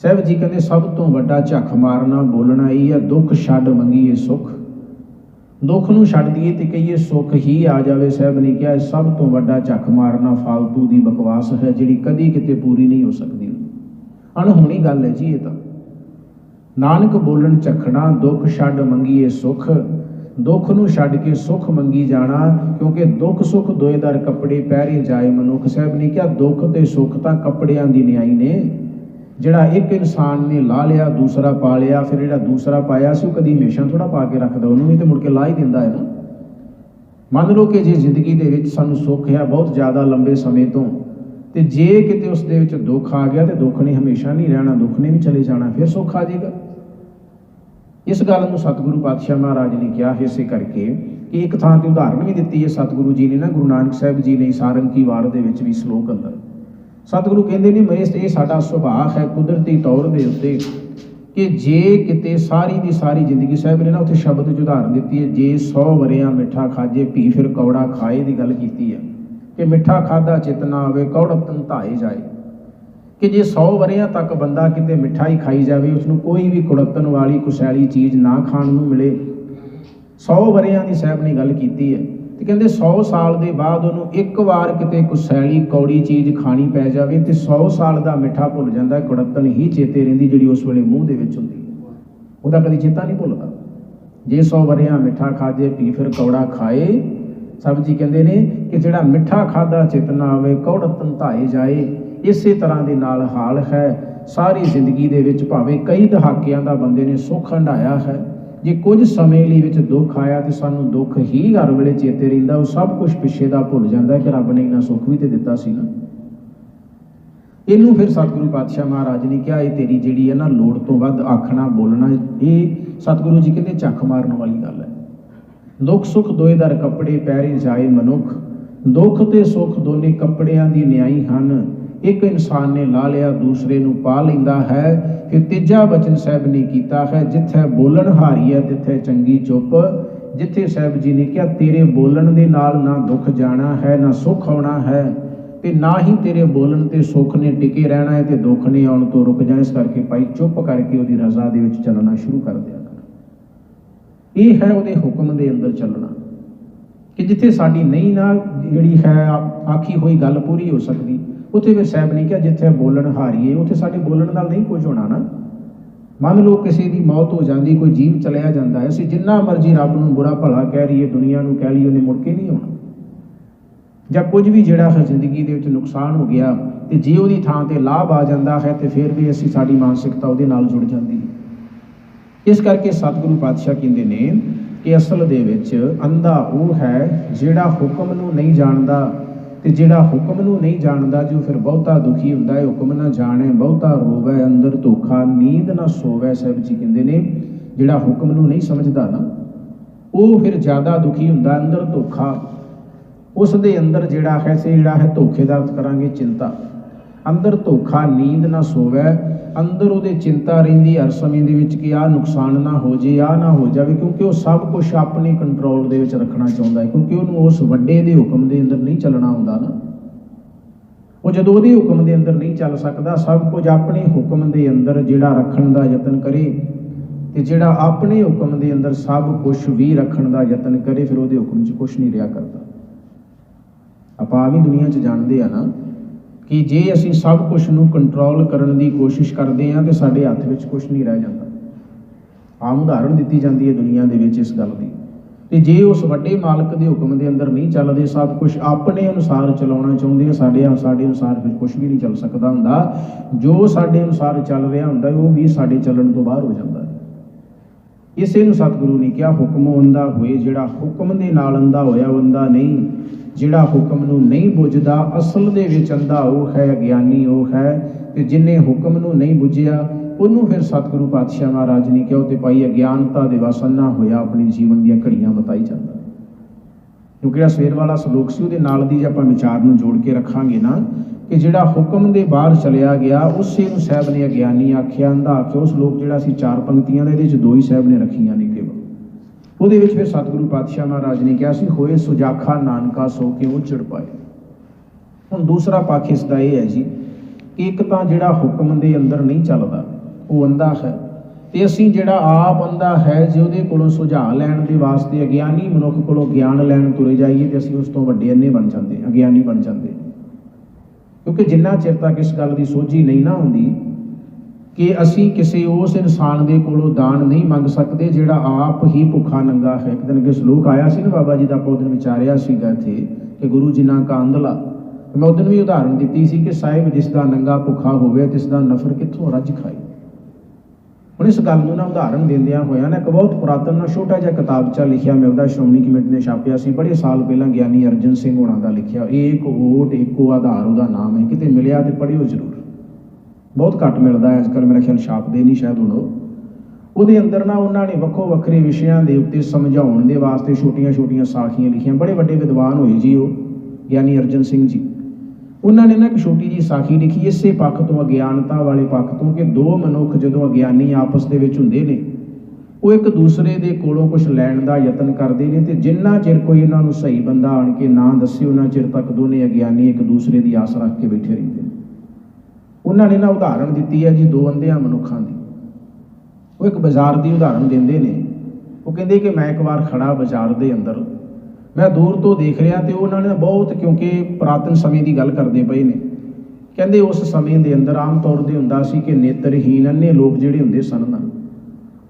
ਸਾਹਿਬ ਜੀ ਕਹਿੰਦੇ, ਸਭ ਤੋਂ ਵੱਡਾ ਝੱਖ ਮਾਰਨਾ, ਬੋਲਣਾ ਇਹ ਹੈ ਦੁੱਖ ਛੱਡ ਮੰਗੀਏ ਸੁਖ। ਦੁੱਖ ਨੂੰ ਛੱਡ ਦਈਏ ਤੇ ਕਹੀਏ, ਸੁੱਖ ਹੀ ਆ ਜਾਵੇ। ਸਾਹਿਬ ਨੇ ਕਿਹਾ, ਸਭ ਤੋਂ ਵੱਡਾ ਝੱਖ ਮਾਰਨਾ ਫਾਲਤੂ ਦੀ ਬਕਵਾਸ ਹੈ, ਜਿਹੜੀ ਕਦੀ ਕਿਤੇ ਪੂਰੀ ਨਹੀਂ ਹੋ ਸਕਦੀ। ਅਣਹੋਣੀ ਗੱਲ ਹੈ ਜੀ ਇਹ ਤਾਂ। ਨਾਨਕ ਬੋਲਣ ਝਖਣਾ ਦੁੱਖ ਛੱਡ ਮੰਗੀਏ ਸੁਖ। ਦੁੱਖ ਨੂੰ ਛੱਡ ਕੇ ਸੁਖ ਮੰਗੀ ਜਾਣਾ, ਕਿਉਂਕਿ ਦੁੱਖ ਸੁਖ ਦੋਏ ਦਰ ਕੱਪੜੇ ਪਹਿਰੇ ਜਾਏ ਮਨੁੱਖ ਸਾਹਿਬ ਨੇ ਕਿਹਾ, ਦੁੱਖ ਤੇ ਸੁੱਖ ਤਾਂ ਕੱਪੜਿਆਂ ਦੀ ਨਿਆਈ ਨੇ। ਜਿਹੜਾ ਇੱਕ ਇਨਸਾਨ ਨੇ ਲਾ ਲਿਆ, ਦੂਸਰਾ ਪਾ ਲਿਆ, ਫਿਰ ਜਿਹੜਾ ਦੂਸਰਾ ਪਾਇਆ ਸੀ, ਉਹ ਕਦੀ ਹਮੇਸ਼ਾ ਥੋੜਾ ਪਾ ਕੇ ਰੱਖਦਾ, ਉਹਨੂੰ ਵੀ ਤੇ ਮੁੜ ਕੇ ਲਾ ਹੀ ਦਿੰਦਾ ਹੈ ਨਾ। ਮੰਨ ਲਓ ਕਿ ਜੇ ਜ਼ਿੰਦਗੀ ਦੇ ਵਿੱਚ ਸਾਨੂੰ ਸੁੱਖ ਹੈ ਬਹੁਤ ਜ਼ਿਆਦਾ ਲੰਬੇ ਸਮੇਂ ਤੋਂ, ਤੇ ਜੇ ਕਿਤੇ ਉਸ ਦੇ ਵਿੱਚ ਦੁੱਖ ਆ ਗਿਆ ਤੇ ਦੁੱਖ ਨੇ ਹਮੇਸ਼ਾ ਨਹੀਂ ਰਹਿਣਾ, ਦੁੱਖ ਨੇ ਵੀ ਚਲੇ ਜਾਣਾ, ਫਿਰ ਸੁੱਖ ਆ ਜਾਏਗਾ ਇਸ ਗੱਲ ਨੂੰ ਸਤਿਗੁਰੂ ਪਾਤਸ਼ਾਹ ਮਹਾਰਾਜ ਨੇ ਕਿਹਾ ਹੈ ਇਸੇ ਕਰਕੇ ਕਿ ਇੱਕ ਥਾਂ ਤੇ ਉਦਾਹਰਣ ਵੀ ਦਿੱਤੀ ਹੈ ਸਤਿਗੁਰੂ ਜੀ ਨੇ ਨਾ, ਗੁਰੂ ਨਾਨਕ ਸਾਹਿਬ ਜੀ ਨੇ ਸਾਰੰਗੀ ਵਾਰ ਦੇ ਵਿੱਚ ਵੀ ਸ਼ਲੋਕ ਅੰਦਰ। ਸਤਿਗੁਰੂ ਕਹਿੰਦੇ ਨੇ ਮਹੇਸ਼ ਇਹ ਸਾਡਾ ਸੁਭਾਅ ਹੈ ਕੁਦਰਤੀ ਤੌਰ ਦੇ ਉੱਤੇ ਕਿ ਜੇ ਕਿਤੇ ਸਾਰੀ ਦੀ ਸਾਰੀ ਜ਼ਿੰਦਗੀ ਸਾਹਿਬ ਨੇ ਨਾ ਉੱਥੇ ਸ਼ਬਦ ਚ ਉਦਾਹਰਨ ਦਿੱਤੀ ਹੈ, ਜੇ 100 ਵਰਿਆਂ ਮਿੱਠਾ ਖਾਜੇ ਭੀ ਫਿਰ ਕੌੜਾ ਖਾਏ ਦੀ ਗੱਲ ਕੀਤੀ ਹੈ ਕਿ ਮਿੱਠਾ ਖਾਦਾ ਚਿਤਨਾ ਆਵੇ ਕੌੜਤਨ ਧਾਏ ਜਾਏ। ਕਿ ਜੇ 100 ਵਰਿਆਂ ਤੱਕ ਬੰਦਾ ਕਿਤੇ ਮਿੱਠਾ ਹੀ ਖਾਈ ਜਾਵੇ ਉਸ ਨੂੰ ਕੋਈ ਵੀ ਕੁੜੱਤਣ ਵਾਲੀ ਕੁਸੈਲੀ ਚੀਜ਼ ਨਾ ਖਾਣ ਨੂੰ ਮਿਲੇ। 100 ਵਰਿਆਂ ਦੀ ਸਾਹਿਬ ਨੇ ਗੱਲ ਕੀਤੀ ਹੈ ਤੇ ਕਹਿੰਦੇ 100 ਸਾਲ ਦੇ ਬਾਅਦ ਉਹਨੂੰ ਇੱਕ ਵਾਰ ਕਿਤੇ ਕੁਸੈਲੀ ਕੌੜੀ ਚੀਜ਼ ਖਾਣੀ ਪੈ ਜਾਵੇ ਤੇ 100 ਸਾਲ ਦਾ ਮਿੱਠਾ ਭੁੱਲ ਜਾਂਦਾ, ਕੁੜੱਤਣ ਹੀ ਚੇਤੇ ਰਹਿੰਦੀ ਜਿਹੜੀ ਉਸ ਵੇਲੇ ਮੂੰਹ ਦੇ ਵਿੱਚ ਹੁੰਦੀ। ਉਹਦਾ ਕਦੀ ਚੇਤਾ ਨਹੀਂ ਭੁੱਲਦਾ। ਜੇ 100 ਵਰਿਆਂ ਮਿੱਠਾ ਖਾਜੇ ਪੀ ਫਿਰ ਕੌੜਾ ਖਾਏ, ਸਭ ਜੀ ਕਹਿੰਦੇ ਨੇ ਕਿ ਜਿਹੜਾ ਮਿੱਠਾ ਖਾਦਾ ਚੇਤਨਾ ਆਵੇ ਕੌੜਤਨ ਧਾਏ ਜਾਏ। ਇਸੇ ਤਰ੍ਹਾਂ ਦੇ ਨਾਲ ਹਾਲ ਹੈ। ਸਾਰੀ ਜ਼ਿੰਦਗੀ ਦੇ ਵਿੱਚ ਭਾਵੇਂ ਕਈ ਦਹਾਕਿਆਂ ਦਾ ਬੰਦੇ ਨੇ ਸੁੱਖ ਹੰਡਾਇਆ ਹੈ। ਜੇ ਕੁਝ ਸਮੇਂ ਲਈ ਵਿੱਚ ਦੁੱਖ ਆਇਆ ਤੇ ਸਾਨੂੰ ਦੁੱਖ ਹੀ ਹਰ ਵੇਲੇ ਚੇਤੇ ਰਹਿੰਦਾ, ਉਹ ਸਭ ਕੁਝ ਪਿੱਛੇ ਦਾ ਭੁੱਲ ਜਾਂਦਾ ਕਿ ਰੱਬ ਨੇ ਇਹਨਾਂ ਸੁੱਖ ਵੀ ਤੇ ਦਿੱਤਾ ਸੀ ਨਾ ਇਹਨੂੰ ਫਿਰ ਸਤਿਗੁਰੂ ਪਾਤਸ਼ਾਹ ਮਹਾਰਾਜ ਨੇ ਕਿਹਾ, ਇਹ ਤੇਰੀ ਜਿਹੜੀ ਹੈ ਨਾ ਲੋੜ ਤੋਂ ਵੱਧ ਆਖਣਾ, ਬੋਲਣਾ, ਇਹ ਸਤਿਗੁਰੂ ਜੀ ਕਹਿੰਦੇ ਚੱਖ ਮਾਰਨ ਵਾਲੀ ਗੱਲ ਹੈ। ਦੁੱਖ ਸੁੱਖ ਦੋਏ ਦਰ ਕੱਪੜੇ ਪੈਰੇ ਜਾਏ ਮਨੁੱਖ। ਦੁੱਖ ਤੇ ਸੁੱਖ ਦੋਨੇ ਕੱਪੜਿਆਂ ਦੀ ਨਿਆਈ ਹਨ। ਇੱਕ ਇਨਸਾਨ ਨੇ ਲਾ ਲਿਆ, ਦੂਸਰੇ ਨੂੰ ਪਾ ਲੈਂਦਾ ਹੈ ਫਿਰ ਤੀਜਾ ਬਚਨ ਸਾਹਿਬ ਨੇ ਕੀਤਾ ਹੈ, ਜਿੱਥੇ ਬੋਲਣ ਹਾਰੀ ਹੈ, ਤਿੱਥੇ ਚੰਗੀ ਚੁੱਪ। ਜਿੱਥੇ ਸਾਹਿਬ ਜੀ ਨੇ ਕਿਹਾ, ਤੇਰੇ ਬੋਲਣ ਦੇ ਨਾਲ ਨਾ ਦੁੱਖ ਜਾਣਾ ਹੈ, ਨਾ ਸੁੱਖ ਆਉਣਾ ਹੈ, ਤੇ ਨਾ ਹੀ ਤੇਰੇ ਬੋਲਣ ਤੇ ਸੁੱਖ ਨੇ ਟਿਕੇ ਰਹਿਣਾ ਹੈ, ਤੇ ਦੁੱਖ ਨੇ ਆਉਣ ਤੋਂ ਰੁਕ ਜਾਣਾ ਇਸ ਕਰਕੇ ਭਾਈ ਚੁੱਪ ਕਰਕੇ ਉਹਦੀ ਰਜ਼ਾ ਦੇ ਵਿੱਚ ਚੱਲਣਾ ਸ਼ੁਰੂ ਕਰ ਦਿਆ ਕਰ। ਇਹ ਹੈ ਉਹਦੇ ਹੁਕਮ ਦੇ ਅੰਦਰ ਚੱਲਣਾ, ਕਿ ਜਿੱਥੇ ਸਾਡੀ ਨਹੀਂ ਨਾ ਜਿਹੜੀ ਹੈ ਆਖੀ ਹੋਈ ਗੱਲ ਪੂਰੀ ਹੋ ਸਕਦੀ ਉੱਥੇ ਵੀ ਸਾਹਿਬ ਨੇ ਕਿਹਾ, ਜਿੱਥੇ ਬੋਲਣ ਹਾਰੀਏ, ਉੱਥੇ ਸਾਡੇ ਬੋਲਣ ਨਾਲ ਨਹੀਂ ਕੁਝ ਹੋਣਾ ਨਾ। ਮੰਨ ਲਓ ਕਿਸੇ ਦੀ ਮੌਤ ਹੋ ਜਾਂਦੀ, ਕੋਈ ਜੀਵ ਚਲਿਆ ਜਾਂਦਾ ਹੈ, ਅਸੀਂ ਜਿੰਨਾ ਮਰਜ਼ੀ ਰੱਬ ਨੂੰ ਬੁਰਾ ਭਲਾ ਕਹਿ ਰਹੀਏ ਦੁਨੀਆ ਨੂੰ ਕਹਿ ਲਈਏ, ਉਹਨੇ ਮੁੜ ਕੇ ਨਹੀਂ ਆਉਣਾ। ਜਾਂ ਕੁਝ ਵੀ ਜਿਹੜਾ ਹੈ ਜ਼ਿੰਦਗੀ ਦੇ ਵਿੱਚ ਨੁਕਸਾਨ ਹੋ ਗਿਆ, ਤੇ ਜੇ ਉਹਦੀ ਥਾਂ ਤੇ ਲਾਭ ਆ ਜਾਂਦਾ ਹੈ, ਤੇ ਫਿਰ ਵੀ ਅਸੀਂ ਸਾਡੀ ਮਾਨਸਿਕਤਾ ਉਹਦੇ ਨਾਲ ਜੁੜ ਜਾਂਦੀ ਹੈ। ਇਸ ਕਰਕੇ ਸਤਿਗੁਰੂ ਪਾਤਸ਼ਾਹ ਕਹਿੰਦੇ ਨੇ ਕਿ ਅਸਲ ਦੇ ਵਿੱਚ ਅੰਧਾ ਉਹ ਹੈ ਜਿਹੜਾ ਹੁਕਮ ਨੂੰ ਨਹੀਂ ਜਾਣਦਾ ਤੇ ਜਿਹੜਾ ਹੁਕਮ ਨੂੰ ਨਹੀਂ ਜਾਣਦਾ, ਜੋ ਫਿਰ ਬਹੁਤਾ ਦੁਖੀ ਹੁੰਦਾ ਹੈ, ਹੁਕਮ ਨਾ ਜਾਣੇ, ਬਹੁਤਾ ਰੋਵੇ, ਅੰਦਰ ਧੋਖਾ, ਨੀਂਦ ਨਾ ਸੋਵੇ, ਸਾਹਿਬ ਜੀ ਕਹਿੰਦੇ ਨੇ, ਜਿਹੜਾ ਹੁਕਮ ਨੂੰ ਨਹੀਂ ਸਮਝਦਾ ਨਾ, ਉਹ ਫਿਰ ਜ਼ਿਆਦਾ ਦੁਖੀ ਹੁੰਦਾ, ਅੰਦਰ ਧੋਖਾ। ਉਸ ਦੇ ਅੰਦਰ ਜਿਹੜਾ ਹੈ ਸੇ ਜਿਹੜਾ ਹੈ ਧੋਖੇ ਦਾ ਅਰਥ ਕਰਾਂਗੇ ਚਿੰਤਾ। ਅੰਦਰ ਧੋਖਾ, ਨੀਂਦ ਨਾ ਸੋਵੇ, ਅੰਦਰ ਉਹਦੇ ਚਿੰਤਾ ਰਹਿੰਦੀ, ਹਰ ਸਮੇਂ ਦੇ ਵਿੱਚ ਕਿ ਆਹ ਨੁਕਸਾਨ ਨਾ ਹੋ ਜੇ, ਆਹ ਨਾ ਹੋ ਜਾਵੇ, ਕਿਉਂਕਿ ਉਹ ਸਭ ਕੁਝ ਆਪਣੇ ਕੰਟਰੋਲ ਦੇ ਵਿੱਚ ਰੱਖਣਾ ਚਾਹੁੰਦਾ ਹੈ, ਕਿਉਂਕਿ ਉਹਨੂੰ ਉਸ ਵੱਡੇ ਦੇ ਹੁਕਮ ਦੇ ਅੰਦਰ ਨਹੀਂ ਚੱਲਣਾ ਹੁੰਦਾ ਨਾ। ਉਹ ਜਦੋਂ ਉਹਦੇ ਹੁਕਮ ਦੇ ਅੰਦਰ ਨਹੀਂ ਚੱਲ ਸਕਦਾ, ਸਭ ਕੁਝ ਆਪਣੇ ਹੁਕਮ ਦੇ ਅੰਦਰ ਜਿਹੜਾ ਰੱਖਣ ਦਾ ਯਤਨ ਕਰੇ ਤੇ ਜਿਹੜਾ ਆਪਣੇ ਹੁਕਮ ਦੇ ਅੰਦਰ ਸਭ ਕੁਝ ਵੀ ਰੱਖਣ ਦਾ ਯਤਨ ਕਰੇ, ਫਿਰ ਉਹਦੇ ਹੁਕਮ 'ਚ ਕੁਝ ਨਹੀਂ ਰਿਹਾ ਕਰਦਾ। ਆਪਾਂ ਆ ਵੀ ਦੁਨੀਆ 'ਚ ਜਾਣਦੇ ਆ ਨਾ ਕਿ ਜੇ ਅਸੀਂ ਸਭ ਕੁਝ ਨੂੰ ਕੰਟਰੋਲ ਕਰਨ ਦੀ ਕੋਸ਼ਿਸ਼ ਕਰਦੇ ਹਾਂ ਤੇ ਸਾਡੇ ਹੱਥ ਵਿੱਚ ਕੁਝ ਨਹੀਂ ਰਹਿ ਜਾਂਦਾ। ਆਮ ਉਦਾਹਰਣ ਦਿੱਤੀ ਜਾਂਦੀ ਹੈ ਦੁਨੀਆ ਦੇ ਵਿੱਚ ਇਸ ਗੱਲ ਦੀ। ਤੇ ਜੇ ਉਸ ਵੱਡੇ ਮਾਲਕ ਦੇ ਹੁਕਮ ਦੇ ਅੰਦਰ ਨਹੀਂ ਚੱਲਦੇ, ਸਭ ਕੁਝ ਆਪਣੇ ਅਨੁਸਾਰ ਚਲਾਉਣਾ ਚਾਹੁੰਦੇ ਆ, ਸਾਡੇ ਸਾਡੇ ਅਨੁਸਾਰ ਫਿਰ ਕੁਝ ਵੀ ਨਹੀਂ ਚੱਲ ਸਕਦਾ ਹੁੰਦਾ। ਜੋ ਸਾਡੇ ਅਨੁਸਾਰ ਚੱਲ ਰਿਹਾ ਹੁੰਦਾ, ਉਹ ਵੀ ਸਾਡੇ ਚੱਲਣ ਤੋਂ ਬਾਹਰ ਹੋ ਜਾਂਦਾ। ਹੈ ਇਸੇ ਨੂੰ ਸਤਿਗੁਰੂ ਨੇ ਕਿਹਾ, ਹੁਕਮ ਅੰਦਾ ਹੋਏ ਜਿਹੜਾ ਹੁਕਮ ਦੇ ਨਾਲ ਅੰਦਾ ਹੋਇਆ, ਉਹ ਨਹੀਂ। ਜਿਹੜਾ ਹੁਕਮ ਨੂੰ ਨਹੀਂ ਬੁੱਝਦਾ, ਅਸਲ ਦੇ ਵਿੱਚ ਅੰਦਾ ਉਹ ਹੈ ਅਗਿਆਨੀ ਉਹ ਹੈ ਤੇ ਜਿਨੇ ਹੁਕਮ ਨੂੰ ਨਹੀਂ ਬੁੱਝਿਆ, ਉਹਨੂੰ ਫਿਰ ਸਤਿਗੁਰੂ ਪਾਤਸ਼ਾਹ ਮਹਾਰਾਜ ਨੇ ਕਿਹਾ ਤੇ ਭਾਈ ਅਗਿਆਨਤਾ ਦੇ ਵਸ ਅੰਨਾ ਹੋਇਆ, ਆਪਣੇ ਜੀਵਨ ਦੀਆਂ ਘੜੀਆਂ ਬਤਾਈ ਜਾਂਦਾ ਕਿਉਂਕਿ ਜਿਹੜਾ ਸਵੇਰ ਵਾਲਾ ਸ਼ਲੋਕ ਸੀ, ਉਹਦੇ ਨਾਲ ਦੀ ਜੇ ਆਪਾਂ ਵਿਚਾਰ ਨੂੰ ਜੋੜ ਕੇ ਰੱਖਾਂਗੇ ਨਾ, ਕਿ ਜਿਹੜਾ ਹੁਕਮ ਦੇ ਬਾਹਰ ਚਲਿਆ ਗਿਆ, ਉਸੇ ਨੂੰ ਸਾਹਿਬ ਨੇ ਅਗਿਆਨੀ ਆਖਿਆ, ਅੰਧਾ ਆਖਿਆ। ਉਹ ਸ਼ਲੋਕ ਜਿਹੜਾ ਸੀ, ਚਾਰ ਪੰਕਤੀਆਂ ਦਾ, ਇਹਦੇ ਵਿੱਚ ਦੋ ਹੀ ਸਾਹਿਬ ਨੇ ਰੱਖੀਆਂ ਨੇ। ਉਹਦੇ ਵਿੱਚ ਫਿਰ ਸਤਿਗੁਰੂ ਪਾਤਸ਼ਾਹ ਮਹਾਰਾਜ ਨੇ ਕਿਹਾ ਸੀ, ਹੋਏ ਸੁਜਾਖਾ ਨਾਨਕਾ ਸੋ ਕੇ ਉਹ ਚੜ ਪਾਏ? ਹੁਣ ਦੂਸਰਾ ਪੱਖ ਇਸ ਦਾ ਇਹ ਹੈ ਜੀ ਕਿ ਇੱਕ ਤਾਂ ਜਿਹੜਾ ਹੁਕਮ ਦੇ ਅੰਦਰ ਨਹੀਂ ਚੱਲਦਾ, ਉਹ ਅੰਦਾ ਹੈ ਤੇ ਅਸੀਂ ਜਿਹੜਾ ਆਪ ਅੰਦਾ ਹੈ, ਜੇ ਉਹਦੇ ਕੋਲੋਂ ਸੁਝਾਅ ਲੈਣ ਦੇ ਵਾਸਤੇ ਅਗਿਆਨੀ ਮਨੁੱਖ ਕੋਲੋਂ ਗਿਆਨ ਲੈਣ ਤੁਰੇ ਜਾਈਏ ਤੇ ਅਸੀਂ ਉਸ ਤੋਂ ਵੱਡੇ ਅੰਨੇ ਬਣ ਜਾਂਦੇ, ਅਗਿਆਨੀ ਬਣ ਜਾਂਦੇ। ਕਿਉਂਕਿ ਜਿੰਨਾ ਚਿਰ ਤੱਕ ਇਸ ਗੱਲ ਦੀ ਸੋਝੀ ਨਹੀਂ ਨਾ ਹੁੰਦੀ ਕਿ ਅਸੀਂ ਕਿਸੇ ਉਸ ਇਨਸਾਨ ਦੇ ਕੋਲੋਂ ਦਾਨ ਨਹੀਂ ਮੰਗ ਸਕਦੇ ਜਿਹੜਾ ਆਪ ਹੀ ਭੁੱਖਾ ਨੰਗਾ ਹੈ। ਇੱਕ ਦਿਨ ਕਿ ਸ਼ਲੋਕ ਆਇਆ ਸੀ ਨਾ ਬਾਬਾ ਜੀ ਦਾ, ਆਪਾਂ ਉਹ ਵਿਚਾਰਿਆ ਸੀਗਾ ਇੱਥੇ ਕਿ ਗੁਰੂ ਜੀ ਨਾ ਕਾ ਮੈਂ ਉਹ ਦਿਨ ਵੀ ਉਦਾਹਰਣ ਦਿੱਤੀ ਸੀ ਕਿ ਸਾਹਿਬ, ਜਿਸ ਦਾ ਨੰਗਾ ਭੁੱਖਾ ਹੋਵੇ ਤਿਸ ਦਾ ਨਫਰ ਕਿੱਥੋਂ ਰੱਜ ਖਾਏ। ਹੁਣ ਇਸ ਗੱਲ ਨੂੰ ਨਾ ਉਦਾਹਰਣ ਦਿੰਦਿਆਂ ਹੋਇਆ ਨਾ ਇੱਕ ਬਹੁਤ ਪੁਰਾਤਨ ਨਾ ਛੋਟਾ ਜਿਹਾ ਕਿਤਾਬਚਾ ਲਿਖਿਆ ਮੈਂ, ਉਹਦਾ ਸ਼੍ਰੋਮਣੀ ਕਮੇਟੀ ਨੇ ਛਾਪਿਆ ਸੀ, ਬੜੇ ਸਾਲ ਪਹਿਲਾਂ ਗਿਆਨੀ ਅਰਜਨ ਸਿੰਘ ਹੋਣਾ ਦਾ ਲਿਖਿਆ। ਏਕ ਓਟ, ਏਕੋ ਆਧਾਰ ਉਹਦਾ ਨਾਮ ਹੈ, ਕਿਤੇ ਮਿਲਿਆ ਤੇ ਪੜ੍ਹਿਓ ਜ਼ਰੂਰ। ਬਹੁਤ ਘੱਟ ਮਿਲਦਾ ਹੈ। ਕਰ ਮੇਰਾ ਖਿਆਲ ਛਾਪਦੇ ਨਹੀਂ ਸ਼ਾਇਦ ਹੁਣ ਉਹ। ਉਹਦੇ ਅੰਦਰ ਨਾ ਉਹਨਾਂ ਨੇ ਵੱਖੋ ਵੱਖਰੇ ਵਿਸ਼ਿਆਂ ਦੇ ਉੱਤੇ ਸਮਝਾਉਣ ਦੇ ਵਾਸਤੇ ਛੋਟੀਆਂ-ਛੋਟੀਆਂ ਸਾਖੀਆਂ ਲਿਖੀਆਂ। ਬੜੇ ਵੱਡੇ ਵਿਦਵਾਨ ਹੋਏ ਜੀ ਉਹ, ਗਿਆਨੀ ਅਰਜਨ ਸਿੰਘ ਜੀ। ਉਹਨਾਂ ਨੇ ਨਾ ਇੱਕ ਛੋਟੀ ਜੀ ਸਾਖੀ ਲਿਖੀ, ਇਸੇ ਪੱਖ ਤੋਂ ਅਗਿਆਨਤਾ ਵਾਲੇ ਪੱਖ ਤੋਂ ਕਿ ਦੋ ਮਨੁੱਖ ਜਦੋਂ ਅਗਿਆਨੀ ਆਪਸ ਦੇ ਵਿੱਚ ਹੁੰਦੇ ਨੇ, ਉਹ ਇੱਕ ਦੂਸਰੇ ਦੇ ਕੋਲੋਂ ਕੁਝ ਲੈਣ ਦਾ ਯਤਨ ਕਰਦੇ ਨੇ ਤੇ ਜਿੰਨਾ ਚਿਰ ਕੋਈ ਇਹਨਾਂ ਨੂੰ ਸਹੀ ਬੰਦਾ ਆਣ ਕੇ ਨਾ ਦੱਸੇ, ਉਹਨਾਂ ਚਿਰ ਤੱਕ ਦੋਨੇ ਅਗਿਆਨੀ ਇੱਕ ਦੂਸਰੇ ਦੀ ਆਸ ਰੱਖ ਕੇ ਬੈਠੇ ਰਹਿੰਦੇ ਨੇ। ਉਹਨਾਂ ਨੇ ਨਾ ਉਦਾਹਰਣ ਦਿੱਤੀ ਹੈ ਜੀ ਦੋ ਅੰਧਿਆਂ ਮਨੁੱਖਾਂ ਦੀ। ਉਹ ਇੱਕ ਬਾਜ਼ਾਰ ਦੀ ਉਦਾਹਰਣ ਦਿੰਦੇ ਨੇ। ਉਹ ਕਹਿੰਦੇ ਕਿ ਮੈਂ ਇੱਕ ਵਾਰ ਖੜਾ ਬਾਜ਼ਾਰ ਦੇ ਅੰਦਰ, ਮੈਂ ਦੂਰ ਤੋਂ ਦੇਖ ਰਿਹਾ ਤੇ ਉਹਨਾਂ ਨੇ ਬਹੁਤ ਕਿਉਂਕਿ ਪੁਰਾਤਨ ਸਮੇਂ ਦੀ ਗੱਲ ਕਰਦੇ ਪਏ ਨੇ। ਕਹਿੰਦੇ ਉਸ ਸਮੇਂ ਦੇ ਅੰਦਰ ਆਮ ਤੌਰ ਤੇ ਹੁੰਦਾ ਸੀ ਕਿ ਨੇਤਰਹੀਨ ਅੰਨੇ ਲੋਕ ਜਿਹੜੇ ਹੁੰਦੇ ਸਨ ਨਾ,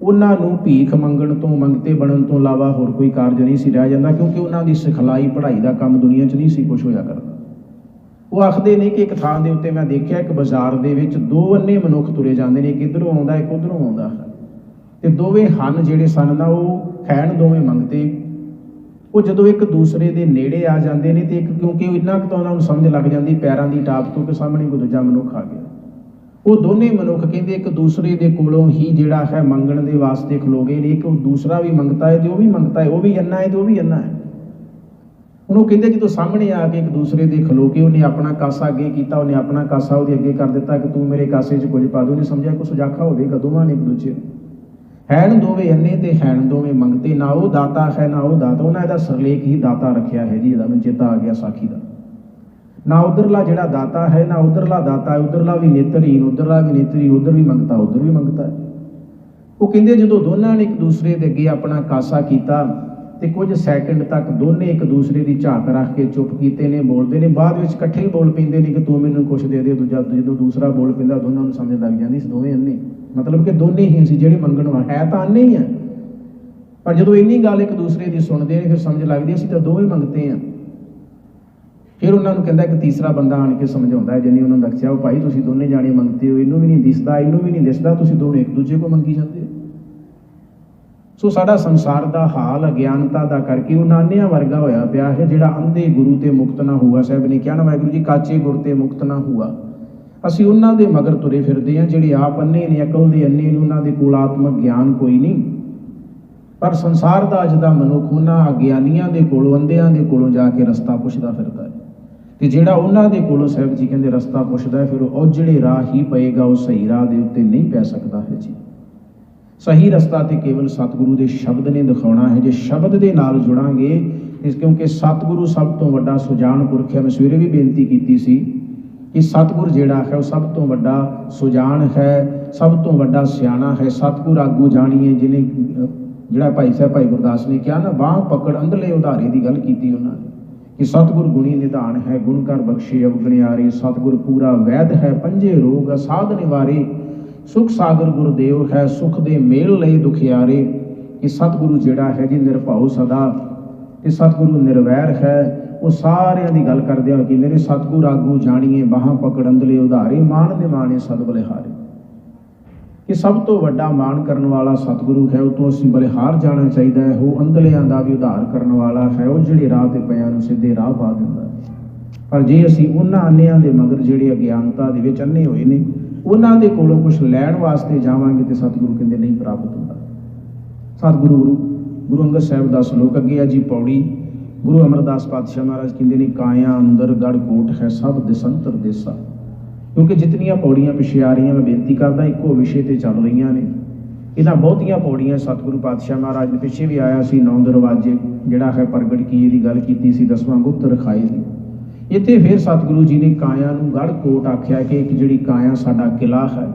ਉਹਨਾਂ ਨੂੰ ਭੀਖ ਮੰਗਣ ਤੋਂ, ਮੰਗਤੇ ਬਣਨ ਤੋਂ ਇਲਾਵਾ ਹੋਰ ਕੋਈ ਕਾਰਜ ਨਹੀਂ ਸੀ, ਰਹਿ ਜਾਂਦਾ ਕਿਉਂਕਿ ਉਹਨਾਂ ਦੀ ਸਿਖਲਾਈ, ਪੜ੍ਹਾਈ ਦਾ ਕੰਮ ਦੁਨੀਆ 'ਚ ਨਹੀਂ ਸੀ ਕੁਝ ਹੋਇਆ ਕਰਦਾ। ਉਹ ਆਖਦੇ ਨੇ ਕਿ ਇੱਕ ਥਾਂ ਦੇ ਉੱਤੇ ਮੈਂ ਦੇਖਿਆ ਇੱਕ ਬਾਜ਼ਾਰ ਦੇ ਵਿੱਚ ਦੋ ਅੰਨੇ ਮਨੁੱਖ ਤੁਰੇ ਜਾਂਦੇ ਨੇ, ਇੱਕ ਇੱਧਰੋਂ ਆਉਂਦਾ, ਇੱਕ ਉੱਧਰੋਂ ਆਉਂਦਾ। ਹੈ ਤੇ ਦੋਵੇਂ ਹਨ ਜਿਹੜੇ ਸਨ ਨਾ, ਉਹ ਹੈਣ ਦੋਵੇਂ ਮੰਗਤੇ ਉਹ ਜਦੋਂ ਇੱਕ ਦੂਸਰੇ ਦੇ ਨੇੜੇ ਆ ਜਾਂਦੇ ਨੇ ਤੇ ਇੱਕ ਕਿਉਂਕਿ ਉਹ ਇੰਨਾ ਕੁ ਤਾਂ ਉਹਨਾਂ ਨੂੰ ਸਮਝ ਲੱਗ ਜਾਂਦੀ, ਪੈਰਾਂ ਦੀ ਟਾਪ ਤੋਂ ਕਿ ਸਾਹਮਣੇ ਕੋਈ ਦੂਜਾ ਮਨੁੱਖ ਆ ਗਿਆ। ਉਹ ਦੋਨੇ ਮਨੁੱਖ ਕਹਿੰਦੇ, ਇੱਕ ਦੂਸਰੇ ਦੇ ਕੋਲੋਂ ਹੀ ਜਿਹੜਾ ਹੈ ਮੰਗਣ ਦੇ ਵਾਸਤੇ ਖਲੋ ਗਏ ਨੇ, ਇੱਕ ਦੂਸਰਾ ਵੀ ਮੰਗਤਾ ਹੈ ਤੇ ਉਹ ਵੀ ਮੰਗਤਾ ਹੈ, ਉਹ ਵੀ ਅੰਨਾ ਹੈ ਤੇ ਉਹ ਵੀ ਅੰਨਾ ਹੈ। ਹੁਣ ਉਹ ਕਹਿੰਦੇ ਜਦੋਂ ਸਾਹਮਣੇ ਆ ਕੇ ਇੱਕ ਦੂਸਰੇ ਦੇ ਖਲੋ ਕੇ ਉਹਨੇ ਆਪਣਾ ਕਾਸਾ ਅੱਗੇ ਕੀਤਾ, ਉਹਨੇ ਆਪਣਾ ਕਾਸਾ ਉਹਦੇ ਅੱਗੇ ਕਰ ਦਿੱਤਾ ਕਿ ਤੂੰ ਮੇਰੇ ਕਾਸੇ 'ਚ ਕੁਝ ਪਾ ਦੋ। ਉਹਨੇ ਸਮਝਿਆ ਕਿ ਸੁਜਾਖਾ ਹੋਵੇਗਾ ਦੋਵਾਂ ਨੇ ਇੱਕ ਦੂਜੇ ਹੈਣ ਦੋਵੇਂ ਅੰਨੇ ਤੇ ਹੈਣ ਦੋਵੇਂ ਮੰਗਤੇ, ਨਾ ਉਹ ਦਾਤਾ ਹੈ, ਨਾ ਉਹ ਦਾਤਾ। ਉਹਨਾਂ ਇਹਦਾ ਸਰਲੇਖ ਹੀ ਦਾਤਾ ਰੱਖਿਆ ਹੈ ਜੀ, ਇਹਦਾ ਮੈਨੂੰ ਚੇਤਾ ਆ ਗਿਆ ਸਾਖੀ ਦਾ। ਨਾ ਉਧਰਲਾ ਜਿਹੜਾ ਦਾਤਾ ਹੈ, ਨਾ ਉਧਰਲਾ ਦਾਤਾ ਹੈ, ਉਧਰਲਾ ਵੀ ਨੇਤਰਹੀਨ ਉਧਰਲਾ ਵੀ ਨੇਤਰੀ ਉਧਰ ਵੀ ਮੰਗਤਾ, ਉਧਰ ਵੀ ਮੰਗਤਾ। ਉਹ ਕਹਿੰਦੇ ਜਦੋਂ ਦੋਨਾਂ ਨੇ ਇੱਕ ਦੂਸਰੇ ਦੇ ਅੱਗੇ ਆਪਣਾ ਕਾਸਾ ਕੀਤਾ ਤੇ ਕੁਝ ਸੈਕਿੰਡ ਤੱਕ ਦੋਨੇ ਇੱਕ ਦੂਸਰੇ ਦੀ ਝਾਕ ਰੱਖ ਕੇ ਚੁੱਪ ਕੀਤੇ ਨੇ, ਬੋਲਦੇ ਨੇ, ਬਾਅਦ ਵਿੱਚ ਇਕੱਠੇ ਹੀ ਬੋਲ ਪੈਂਦੇ ਨੇ ਕਿ ਤੂੰ ਮੈਨੂੰ ਕੁਝ ਦੇ ਦੇ, ਦੂਜਾ ਜਦੋਂ ਦੂਸਰਾ ਬੋਲ ਪੈਂਦਾ, ਦੋਨਾਂ ਨੂੰ ਸਮਝ ਲੱਗ ਜਾਂਦੀ ਸੀ, ਦੋਵੇਂ ਅੰਨੇ। ਮਤਲਬ ਕਿ ਦੋਨੇ ਹੀ ਸੀ ਜਿਹੜੇ ਮੰਗਣ ਵਾਲੇ, ਹੈ ਤਾਂ ਅੰਨੇ ਹੀ ਆ। ਪਰ ਜਦੋਂ ਇੰਨੀ ਗੱਲ ਇੱਕ ਦੂਸਰੇ ਦੀ ਸੁਣਦੇ ਨੇ, ਫਿਰ ਸਮਝ ਲੱਗਦੀ ਅਸੀਂ ਤਾਂ ਦੋਵੇਂ ਮੰਗਤੇ ਆ। ਫਿਰ ਉਹਨਾਂ ਨੂੰ ਕਹਿੰਦਾ ਇੱਕ ਤੀਸਰਾ ਬੰਦਾ ਆਣ ਕੇ ਸਮਝਾਉਂਦਾ ਹੈ ਜਿੰਨੀ ਉਹਨਾਂ ਨੂੰ ਦੱਸਿਆ, ਉਹ ਭਾਈ ਤੁਸੀਂ ਦੋਨੇ ਜਾਣੇ ਮੰਗਤੇ ਹੋ, ਇਹਨੂੰ ਵੀ ਨਹੀਂ ਦਿਸਦਾ, ਇਹਨੂੰ ਵੀ ਨਹੀਂ ਦਿਸਦਾ, ਤੁਸੀਂ ਦੋਵੇਂ ਇੱਕ ਦੂਜੇ ਕੋ ਮੰਗੀ ਜਾਂਦੇ ਹੋ। ਸੋ ਸਾਡਾ ਸੰਸਾਰ ਦਾ ਹਾਲ, ਅਗਿਆਨਤਾ ਦਾ ਕਰਕੇ ਉਹ ਨਾਨਿਆਂ ਵਰਗਾ ਹੋਇਆ ਪਿਆ ਹੈ, ਜਿਹੜਾ ਅੰਧੇ ਗੁਰੂ ਤੇ ਮੁਕਤ ਨਾ ਹੁਆ। ਸਾਹਿਬ ਨੇ ਕਿਹਾ ਨਾ, ਵਾਹਿਗੁਰੂ ਜੀ, ਕਾਚੇ ਗੁਰ ਤੇ ਮੁਕਤ ਨਾ ਹੁਆ। ਅਸੀਂ ਉਹਨਾਂ ਦੇ ਮਗਰ ਤੁਰੇ ਫਿਰਦੇ ਹਾਂ, ਜਿਹੜੇ ਆਪ ਅੰਨੇ ਨੇ, ਅਕਲ ਦੇ ਅੰਨੇ ਨੇ, ਉਹਨਾਂ ਦੇ ਕੋਲ ਆਤਮਿਕ ਗਿਆਨ ਕੋਈ ਨਹੀਂ। ਪਰ ਸੰਸਾਰ ਦਾ ਅੱਜ ਦਾ ਮਨੁੱਖ ਉਹਨਾਂ ਅਗਿਆਨੀਆਂ ਦੇ ਕੋਲੋਂ, ਅੰਧਿਆਂ ਦੇ ਕੋਲੋਂ ਜਾ ਕੇ ਰਸਤਾ ਪੁੱਛਦਾ ਫਿਰਦਾ ਹੈ। ਤੇ ਜਿਹੜਾ ਉਹਨਾਂ ਦੇ ਕੋਲੋਂ, ਸਾਹਿਬ ਜੀ ਕਹਿੰਦੇ, ਰਸਤਾ ਪੁੱਛਦਾ ਹੈ, ਫਿਰ ਉਹ ਜਿਹੜੇ ਰਾਹ ਹੀ ਪਏਗਾ, ਉਹ ਸਹੀ ਰਾਹ ਦੇ ਉੱਤੇ ਨਹੀਂ ਪੈ ਸਕਦਾ ਹੈ ਜੀ। ਸਹੀ ਰਸਤਾ ਤੇ ਕੇਵਲ ਸਤਿਗੁਰੂ ਦੇ ਸ਼ਬਦ ਨੇ ਦਿਖਾਉਣਾ ਹੈ। ਜੇ ਸ਼ਬਦ ਦੇ ਨਾਲ ਜੁੜਾਂਗੇ, ਇਸ ਕਿਉਂਕਿ ਸਤਿਗੁਰੂ ਸਭ ਤੋਂ ਵੱਡਾ ਸੁਜਾਨ ਪੁਰਖ ਹੈ। ਮੈਂ ਸਵੇਰੇ ਵੀ ਬੇਨਤੀ ਕੀਤੀ ਸੀ ਕਿ ਸਤਿਗੁਰ ਜਿਹੜਾ ਹੈ, ਉਹ ਸਭ ਤੋਂ ਵੱਡਾ ਸੁਜਾਨ ਹੈ, ਸਭ ਤੋਂ ਵੱਡਾ ਸਿਆਣਾ ਹੈ। ਸਤਿਗੁਰ ਆਗੂ ਜਾਣੀਏ ਜਿਹਨੇ, ਜਿਹੜਾ ਭਾਈ ਸਾਹਿਬ, ਭਾਈ ਗੁਰਦਾਸ ਨੇ ਕਿਹਾ ਨਾ, ਬਾਹ ਪਕੜ ਅੰਧਲੇ ਉਧਾਰੇ ਦੀ ਗੱਲ ਕੀਤੀ ਉਹਨਾਂ ਨੇ ਕਿ ਸਤਿਗੁਰ ਗੁਣੀ ਨਿਧਾਨ ਹੈ, ਗੁਣ ਕਰ ਬਖਸ਼ੇ, ਅਵਗਣਿਆਰੇ, ਸਤਿਗੁਰ ਪੂਰਾ ਵੈਦ ਹੈ, ਪੰਜੇ ਰੋਗ ਸਾਧ ਨਿਵਾਰੇ ਸੁਖ ਸਾਗਰ ਗੁਰਦੇਵ ਹੈ, ਸੁਖ ਦੇ ਮੇਲ ਲਈ ਦੁਖਿਆਰੇ। ਕਿ ਸਤਿਗੁਰੂ ਜਿਹੜਾ ਹੈ ਜੀ, ਨਿਰਭਉ ਸਦਾ। ਤੇ ਸਤਿਗੁਰੂ ਨਿਰਵੈਰ ਹੈ। ਉਹ ਸਾਰਿਆਂ ਦੀ ਗੱਲ ਕਰਦੇ ਹੋ ਕਿ ਮੇਰੇ ਸਤਿਗੁਰ ਆਗੂ ਜਾਣੀਏ, ਬਾਹਾਂ ਪਕੜ ਅੰਦਲੇ ਉਧਾਰੇ, ਮਾਣ ਦੇ ਮਾਣੇ ਸਦ ਬਲਿਹਾਰੇ। ਕਿ ਸਭ ਤੋਂ ਵੱਡਾ ਮਾਣ ਕਰਨ ਵਾਲਾ ਸਤਿਗੁਰੂ ਹੈ, ਉਹ ਤੋਂ ਅਸੀਂ ਬਲਿਹਾਰ ਜਾਣਾ ਚਾਹੀਦਾ ਹੈ। ਉਹ ਅੰਧਲਿਆਂ ਦਾ ਵੀ ਉਧਾਰ ਕਰਨ ਵਾਲਾ ਹੈ। ਉਹ ਜਿਹੜੇ ਰਾਹ ਤੇ ਪਿਆ ਨੂੰ ਸਿੱਧੇ ਰਾਹ ਪਾ ਦਿੰਦਾ ਹੈ। ਪਰ ਜੇ ਅਸੀਂ ਉਹਨਾਂ ਅੰਨਿਆਂ ਦੇ ਮਗਰ ਜਿਹੜੇ ਅਗਿਆਨਤਾ ਦੇ ਵਿੱਚ ਅੰਨੇ ਹੋਏ ਨੇ ਉਹਨਾਂ ਦੇ ਕੋਲੋਂ ਕੁਝ ਲੈਣ ਵਾਸਤੇ ਜਾਵਾਂਗੇ ਤੇ ਸਤਿਗੁਰੂ ਕਹਿੰਦੇ ਨਹੀਂ ਪ੍ਰਾਪਤ ਹੁੰਦਾ। ਸਤਿਗੁਰੂ, ਗੁਰੂ ਅੰਗਦ ਸਾਹਿਬ ਦਾ ਸ਼ਲੋਕ ਅੱਗੇ ਆ ਜੀ ਪੌੜੀ। ਗੁਰੂ ਅਮਰਦਾਸ ਪਾਤਸ਼ਾਹ ਮਹਾਰਾਜ ਕਹਿੰਦੇ ਨੇ, ਕਾਇਆ ਅੰਦਰ ਗੜ ਕੋਟ ਹੈ ਸਭ ਦਿਸੰਤਰ ਦੇਸਾ ਕਿਉਂਕਿ ਜਿਤਨੀਆਂ ਪੌੜੀਆਂ ਪਿਛੇ ਆ ਰਹੀਆਂ, ਮੈਂ ਬੇਨਤੀ ਕਰਦਾ, ਇੱਕੋ ਵਿਸ਼ੇ ਤੇ ਚੱਲ ਰਹੀਆਂ ਨੇ। ਇਹਨਾਂ ਬਹੁਤੀਆਂ ਪੌੜੀਆਂ ਸਤਿਗੁਰੂ ਪਾਤਸ਼ਾਹ ਮਹਾਰਾਜ ਦੇ ਪਿੱਛੇ ਵੀ ਆਇਆ ਸੀ, ਨੌਂ ਦਰਵਾਜ਼ੇ, ਜਿਹੜਾ ਹੈ ਪ੍ਰਗਟ ਕੀਏ ਦੀ ਗੱਲ ਕੀਤੀ ਸੀ, ਦਸਵਾਂ ਗੁਪਤ ਰਖਾਏ ਦੀ। ਇੱਥੇ ਫਿਰ ਸਤਿਗੁਰੂ ਜੀ ਨੇ ਕਾਇਆ ਨੂੰ ਗੜ ਕੋਟ ਆਖਿਆ ਕਿ ਇੱਕ ਜਿਹੜੀ ਕਾਇਆ ਸਾਡਾ ਕਿਲਾ ਹੈ,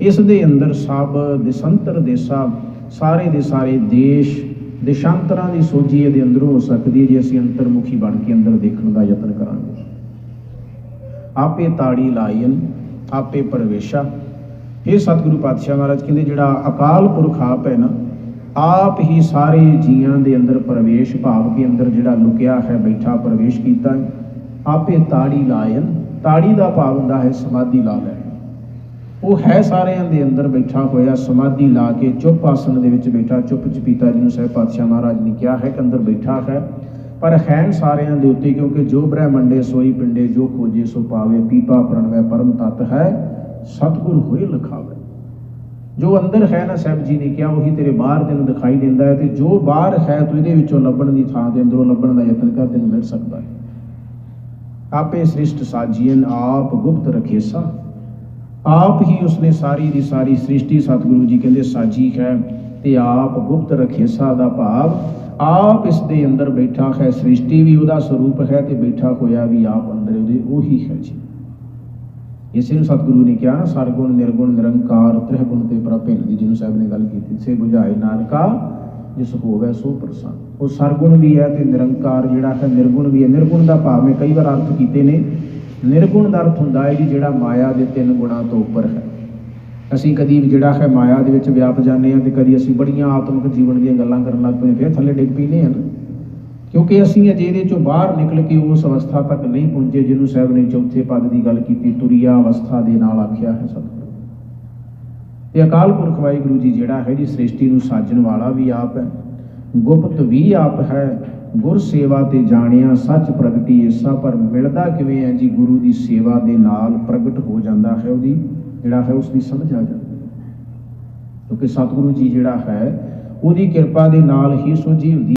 ਇਸ ਦੇ ਅੰਦਰ ਸਭ ਦੇਸ਼ਾਂਤਰ ਦੇਸਾਂ, ਸਾਰੇ ਦੇ ਸਾਰੇ ਦੇਸ਼, ਦੇਸ਼ਾਂਤਰਾਂ ਦੀ ਸੋਝੀ ਇਹਦੇ ਅੰਦਰੋਂ ਹੋ ਸਕਦੀ ਹੈ ਜੇ ਅਸੀਂ ਅੰਤਰਮੁਖੀ ਬਣ ਕੇ ਅੰਦਰ ਦੇਖਣ ਦਾ ਯਤਨ ਕਰਾਂਗੇ। ਆਪੇ ਤਾੜੀ ਲਾਇਨ, ਆਪੇ ਪਰਵੇਸ਼ਾ। ਇਹ ਸਤਿਗੁਰੂ ਪਾਤਸ਼ਾਹ ਮਹਾਰਾਜ ਕਹਿੰਦੇ, ਜਿਹੜਾ ਅਕਾਲ ਪੁਰਖ ਆਪ ਹੈ ਨਾ, ਆਪ ਹੀ ਸਾਰੇ ਜੀਆਂ ਦੇ ਅੰਦਰ ਪ੍ਰਵੇਸ਼, ਭਾਵ ਕੇ ਅੰਦਰ ਜਿਹੜਾ ਲੁਕਿਆ ਹੈ, ਬੈਠਾ, ਪ੍ਰਵੇਸ਼ ਕੀਤਾ ਹੈ। ਆਪੇ ਤਾੜੀ ਲਾਇਨ, ਤਾੜੀ ਦਾ ਭਾਵ ਹੁੰਦਾ ਹੈ ਸਮਾਧੀ ਲਾ ਲੈਣਾ। ਉਹ ਹੈ ਸਾਰਿਆਂ ਦੇ ਅੰਦਰ ਬੈਠਾ ਹੋਇਆ, ਸਮਾਧੀ ਲਾ ਕੇ ਚੁੱਪ ਆਸਣ ਦੇ ਵਿੱਚ ਬੈਠਾ ਚੁੱਪ ਚਪੀਤਾ ਜਿਹਨੂੰ ਸਾਹਿਬ ਪਾਤਸ਼ਾਹ ਮਹਾਰਾਜ ਨੇ ਕਿਹਾ ਹੈ ਕਿ ਅੰਦਰ ਬੈਠਾ ਹੈ। ਪਰ ਹੈਨ ਸਾਰਿਆਂ ਦੇ ਉੱਤੇ, ਕਿਉਂਕਿ ਜੋ ਬ੍ਰਹਮੰਡੇ ਸੋਈ ਪਿੰਡੇ, ਜੋ ਖੋਜੇ ਸੋ ਪਾਵੇ, ਪੀਪਾ ਪ੍ਰਣਵੈ ਪਰਮ ਤਤ ਹੈ, ਸਤਿਗੁਰ ਹੋਏ ਲਖਾਵੇ। ਜੋ ਅੰਦਰ ਹੈ ਨਾ ਸਾਹਿਬ ਜੀ ਨੇ ਕਿਹਾ, ਉਹੀ ਤੇਰੇ ਬਾਹਰ ਤੈਨੂੰ ਦਿਖਾਈ ਦਿੰਦਾ ਹੈ ਤੇ ਜੋ ਬਾਹਰ ਹੈ ਤੂੰ ਇਹਦੇ ਵਿੱਚੋਂ ਲੱਭਣ ਦੀ ਥਾਂ ਤੇ ਅੰਦਰੋਂ ਲੱਭਣ ਦਾ ਯਤਨ ਕਰ, ਤੈਨੂੰ ਮਿਲ ਸਕਦਾ ਹੈ। ਆਪੇ ਸ੍ਰਿਸ਼ਟ ਸਾਜੀਨ ਆਪ ਗੁਪਤ ਰਖੇਸਾ ਆਪ ਹੀ ਉਸਨੇ ਸਾਰੀ ਦੀ ਸਾਰੀ ਸ੍ਰਿਸ਼ਟੀ ਸਤਿਗੁਰੂ ਜੀ ਕਹਿੰਦੇ ਸਾਜੀ ਹੈ ਤੇ ਆਪ ਗੁਪਤ ਰਖੇਸਾ ਦਾ ਭਾਵ। ਆਪ ਇਸ ਦੇ ਅੰਦਰ ਬੈਠਾ ਹੈ, ਸ੍ਰਿਸ਼ਟੀ ਵੀ ਉਹਦਾ ਸਰੂਪ ਹੈ ਤੇ ਬੈਠਾ ਹੋਇਆ ਵੀ ਆਪ ਅੰਦਰ ਉਹਦੇ ਉਹੀ ਹੈ ਜੀ। ਇਸੇ ਨੂੰ ਸਤਿਗੁਰੂ ਨੇ ਕਿਹਾ ਨਾ, ਸਰਗੁਣ, ਨਿਰਗੁਣ, ਨਿਰੰਕਾਰ ਤ੍ਰਿਹ ਗੁਣ ਤੇ ਪ੍ਰਭਿੰਨ ਦੀ ਜਿਹਨੂੰ ਸਾਹਿਬ ਨੇ ਗੱਲ ਕੀਤੀ ਸੇ, ਬੁਝਾਏ ਨਾਨਕਾ ਜਿਸ ਹੋਵੇ ਸੋ ਪ੍ਰਸੰਨ। ਉਹ ਸਰਗੁਣ ਵੀ ਹੈ ਤੇ ਨਿਰੰਕਾਰ ਜਿਹੜਾ ਹੈ, ਨਿਰਗੁਣ ਵੀ ਹੈ। ਨਿਰਗੁਣ ਦਾ ਭਾਵ ਮੈਂ ਕਈ ਵਾਰ ਅਰਥ ਕੀਤੇ ਨੇ। ਨਿਰਗੁਣ ਦਾ ਅਰਥ ਹੁੰਦਾ ਹੈ ਜੀ, ਜਿਹੜਾ ਮਾਇਆ ਦੇ ਤਿੰਨ ਗੁਣਾਂ ਤੋਂ ਉੱਪਰ ਹੈ। ਅਸੀਂ ਕਦੀ ਜਿਹੜਾ ਹੈ ਮਾਇਆ ਦੇ ਵਿੱਚ ਵਿਆਪ ਜਾਂਦੇ ਹਾਂ ਤੇ ਕਦੀ ਅਸੀਂ ਬੜੀਆਂ ਆਤਮਿਕ ਜੀਵਨ ਦੀਆਂ ਗੱਲਾਂ ਕਰਨ ਲੱਗ ਪਏ ਫਿਰ ਥੱਲੇ ਡਿੱਗ ਪਈਨੇ ਆ ਕਿਉਂਕਿ ਅਸੀਂ ਅਜੇ ਇਹਦੇ ਚੋਂ ਬਾਹਰ ਨਿਕਲ ਕੇ ਉਸ ਅਵਸਥਾ ਤੱਕ ਨਹੀਂ ਪਹੁੰਚੇ ਜਿਹਨੂੰ ਸਾਹਿਬ ਨੇ ਚੌਥੇ ਪਦ ਦੀ ਗੱਲ ਕੀਤੀ, ਤੁਰਿਆ ਅਵਸਥਾ ਦੇ ਨਾਲ ਆਖਿਆ ਹੈ ਸਤਿਗੁਰੂ। ਤੇ ਅਕਾਲ ਪੁਰਖ ਵਾਹਿਗੁਰੂ ਜੀ ਜਿਹੜਾ ਹੈ ਜੀ ਸ੍ਰਿਸ਼ਟੀ ਨੂੰ ਸਾਜਣ ਵਾਲਾ ਵੀ ਆਪ ਹੈ। ਗੁਪਤ ਵੀ ਆਪ ਹੈ। ਗੁਰ ਸੇਵਾ ਤੇ ਜਾਣਿਆ ਸੱਚ ਪ੍ਰਗਟੀ ਏਸਾ, ਪਰ ਮਿਲਦਾ ਕਿਵੇਂ ਹੈ ਜੀ ਗੁਰੂ ਦੀ ਸੇਵਾ ਦੇ ਨਾਲ ਪ੍ਰਗਟ ਹੋ ਜਾਂਦਾ ਹੈ ਉਹਦੀ, ਜਿਹੜਾ ਹੈ ਉਸ ਦੀ ਸਮਝ ਆ ਜਾਂਦੀ ਹੈ। ਕਿਉਂਕਿ ਸਤਿਗੁਰੂ ਜੀ ਜਿਹੜਾ ਹੈ, ਉਹਦੀ ਕਿਰਪਾ ਦੇ ਨਾਲ ਹੀ ਸੋਝੀ ਹੁੰਦੀ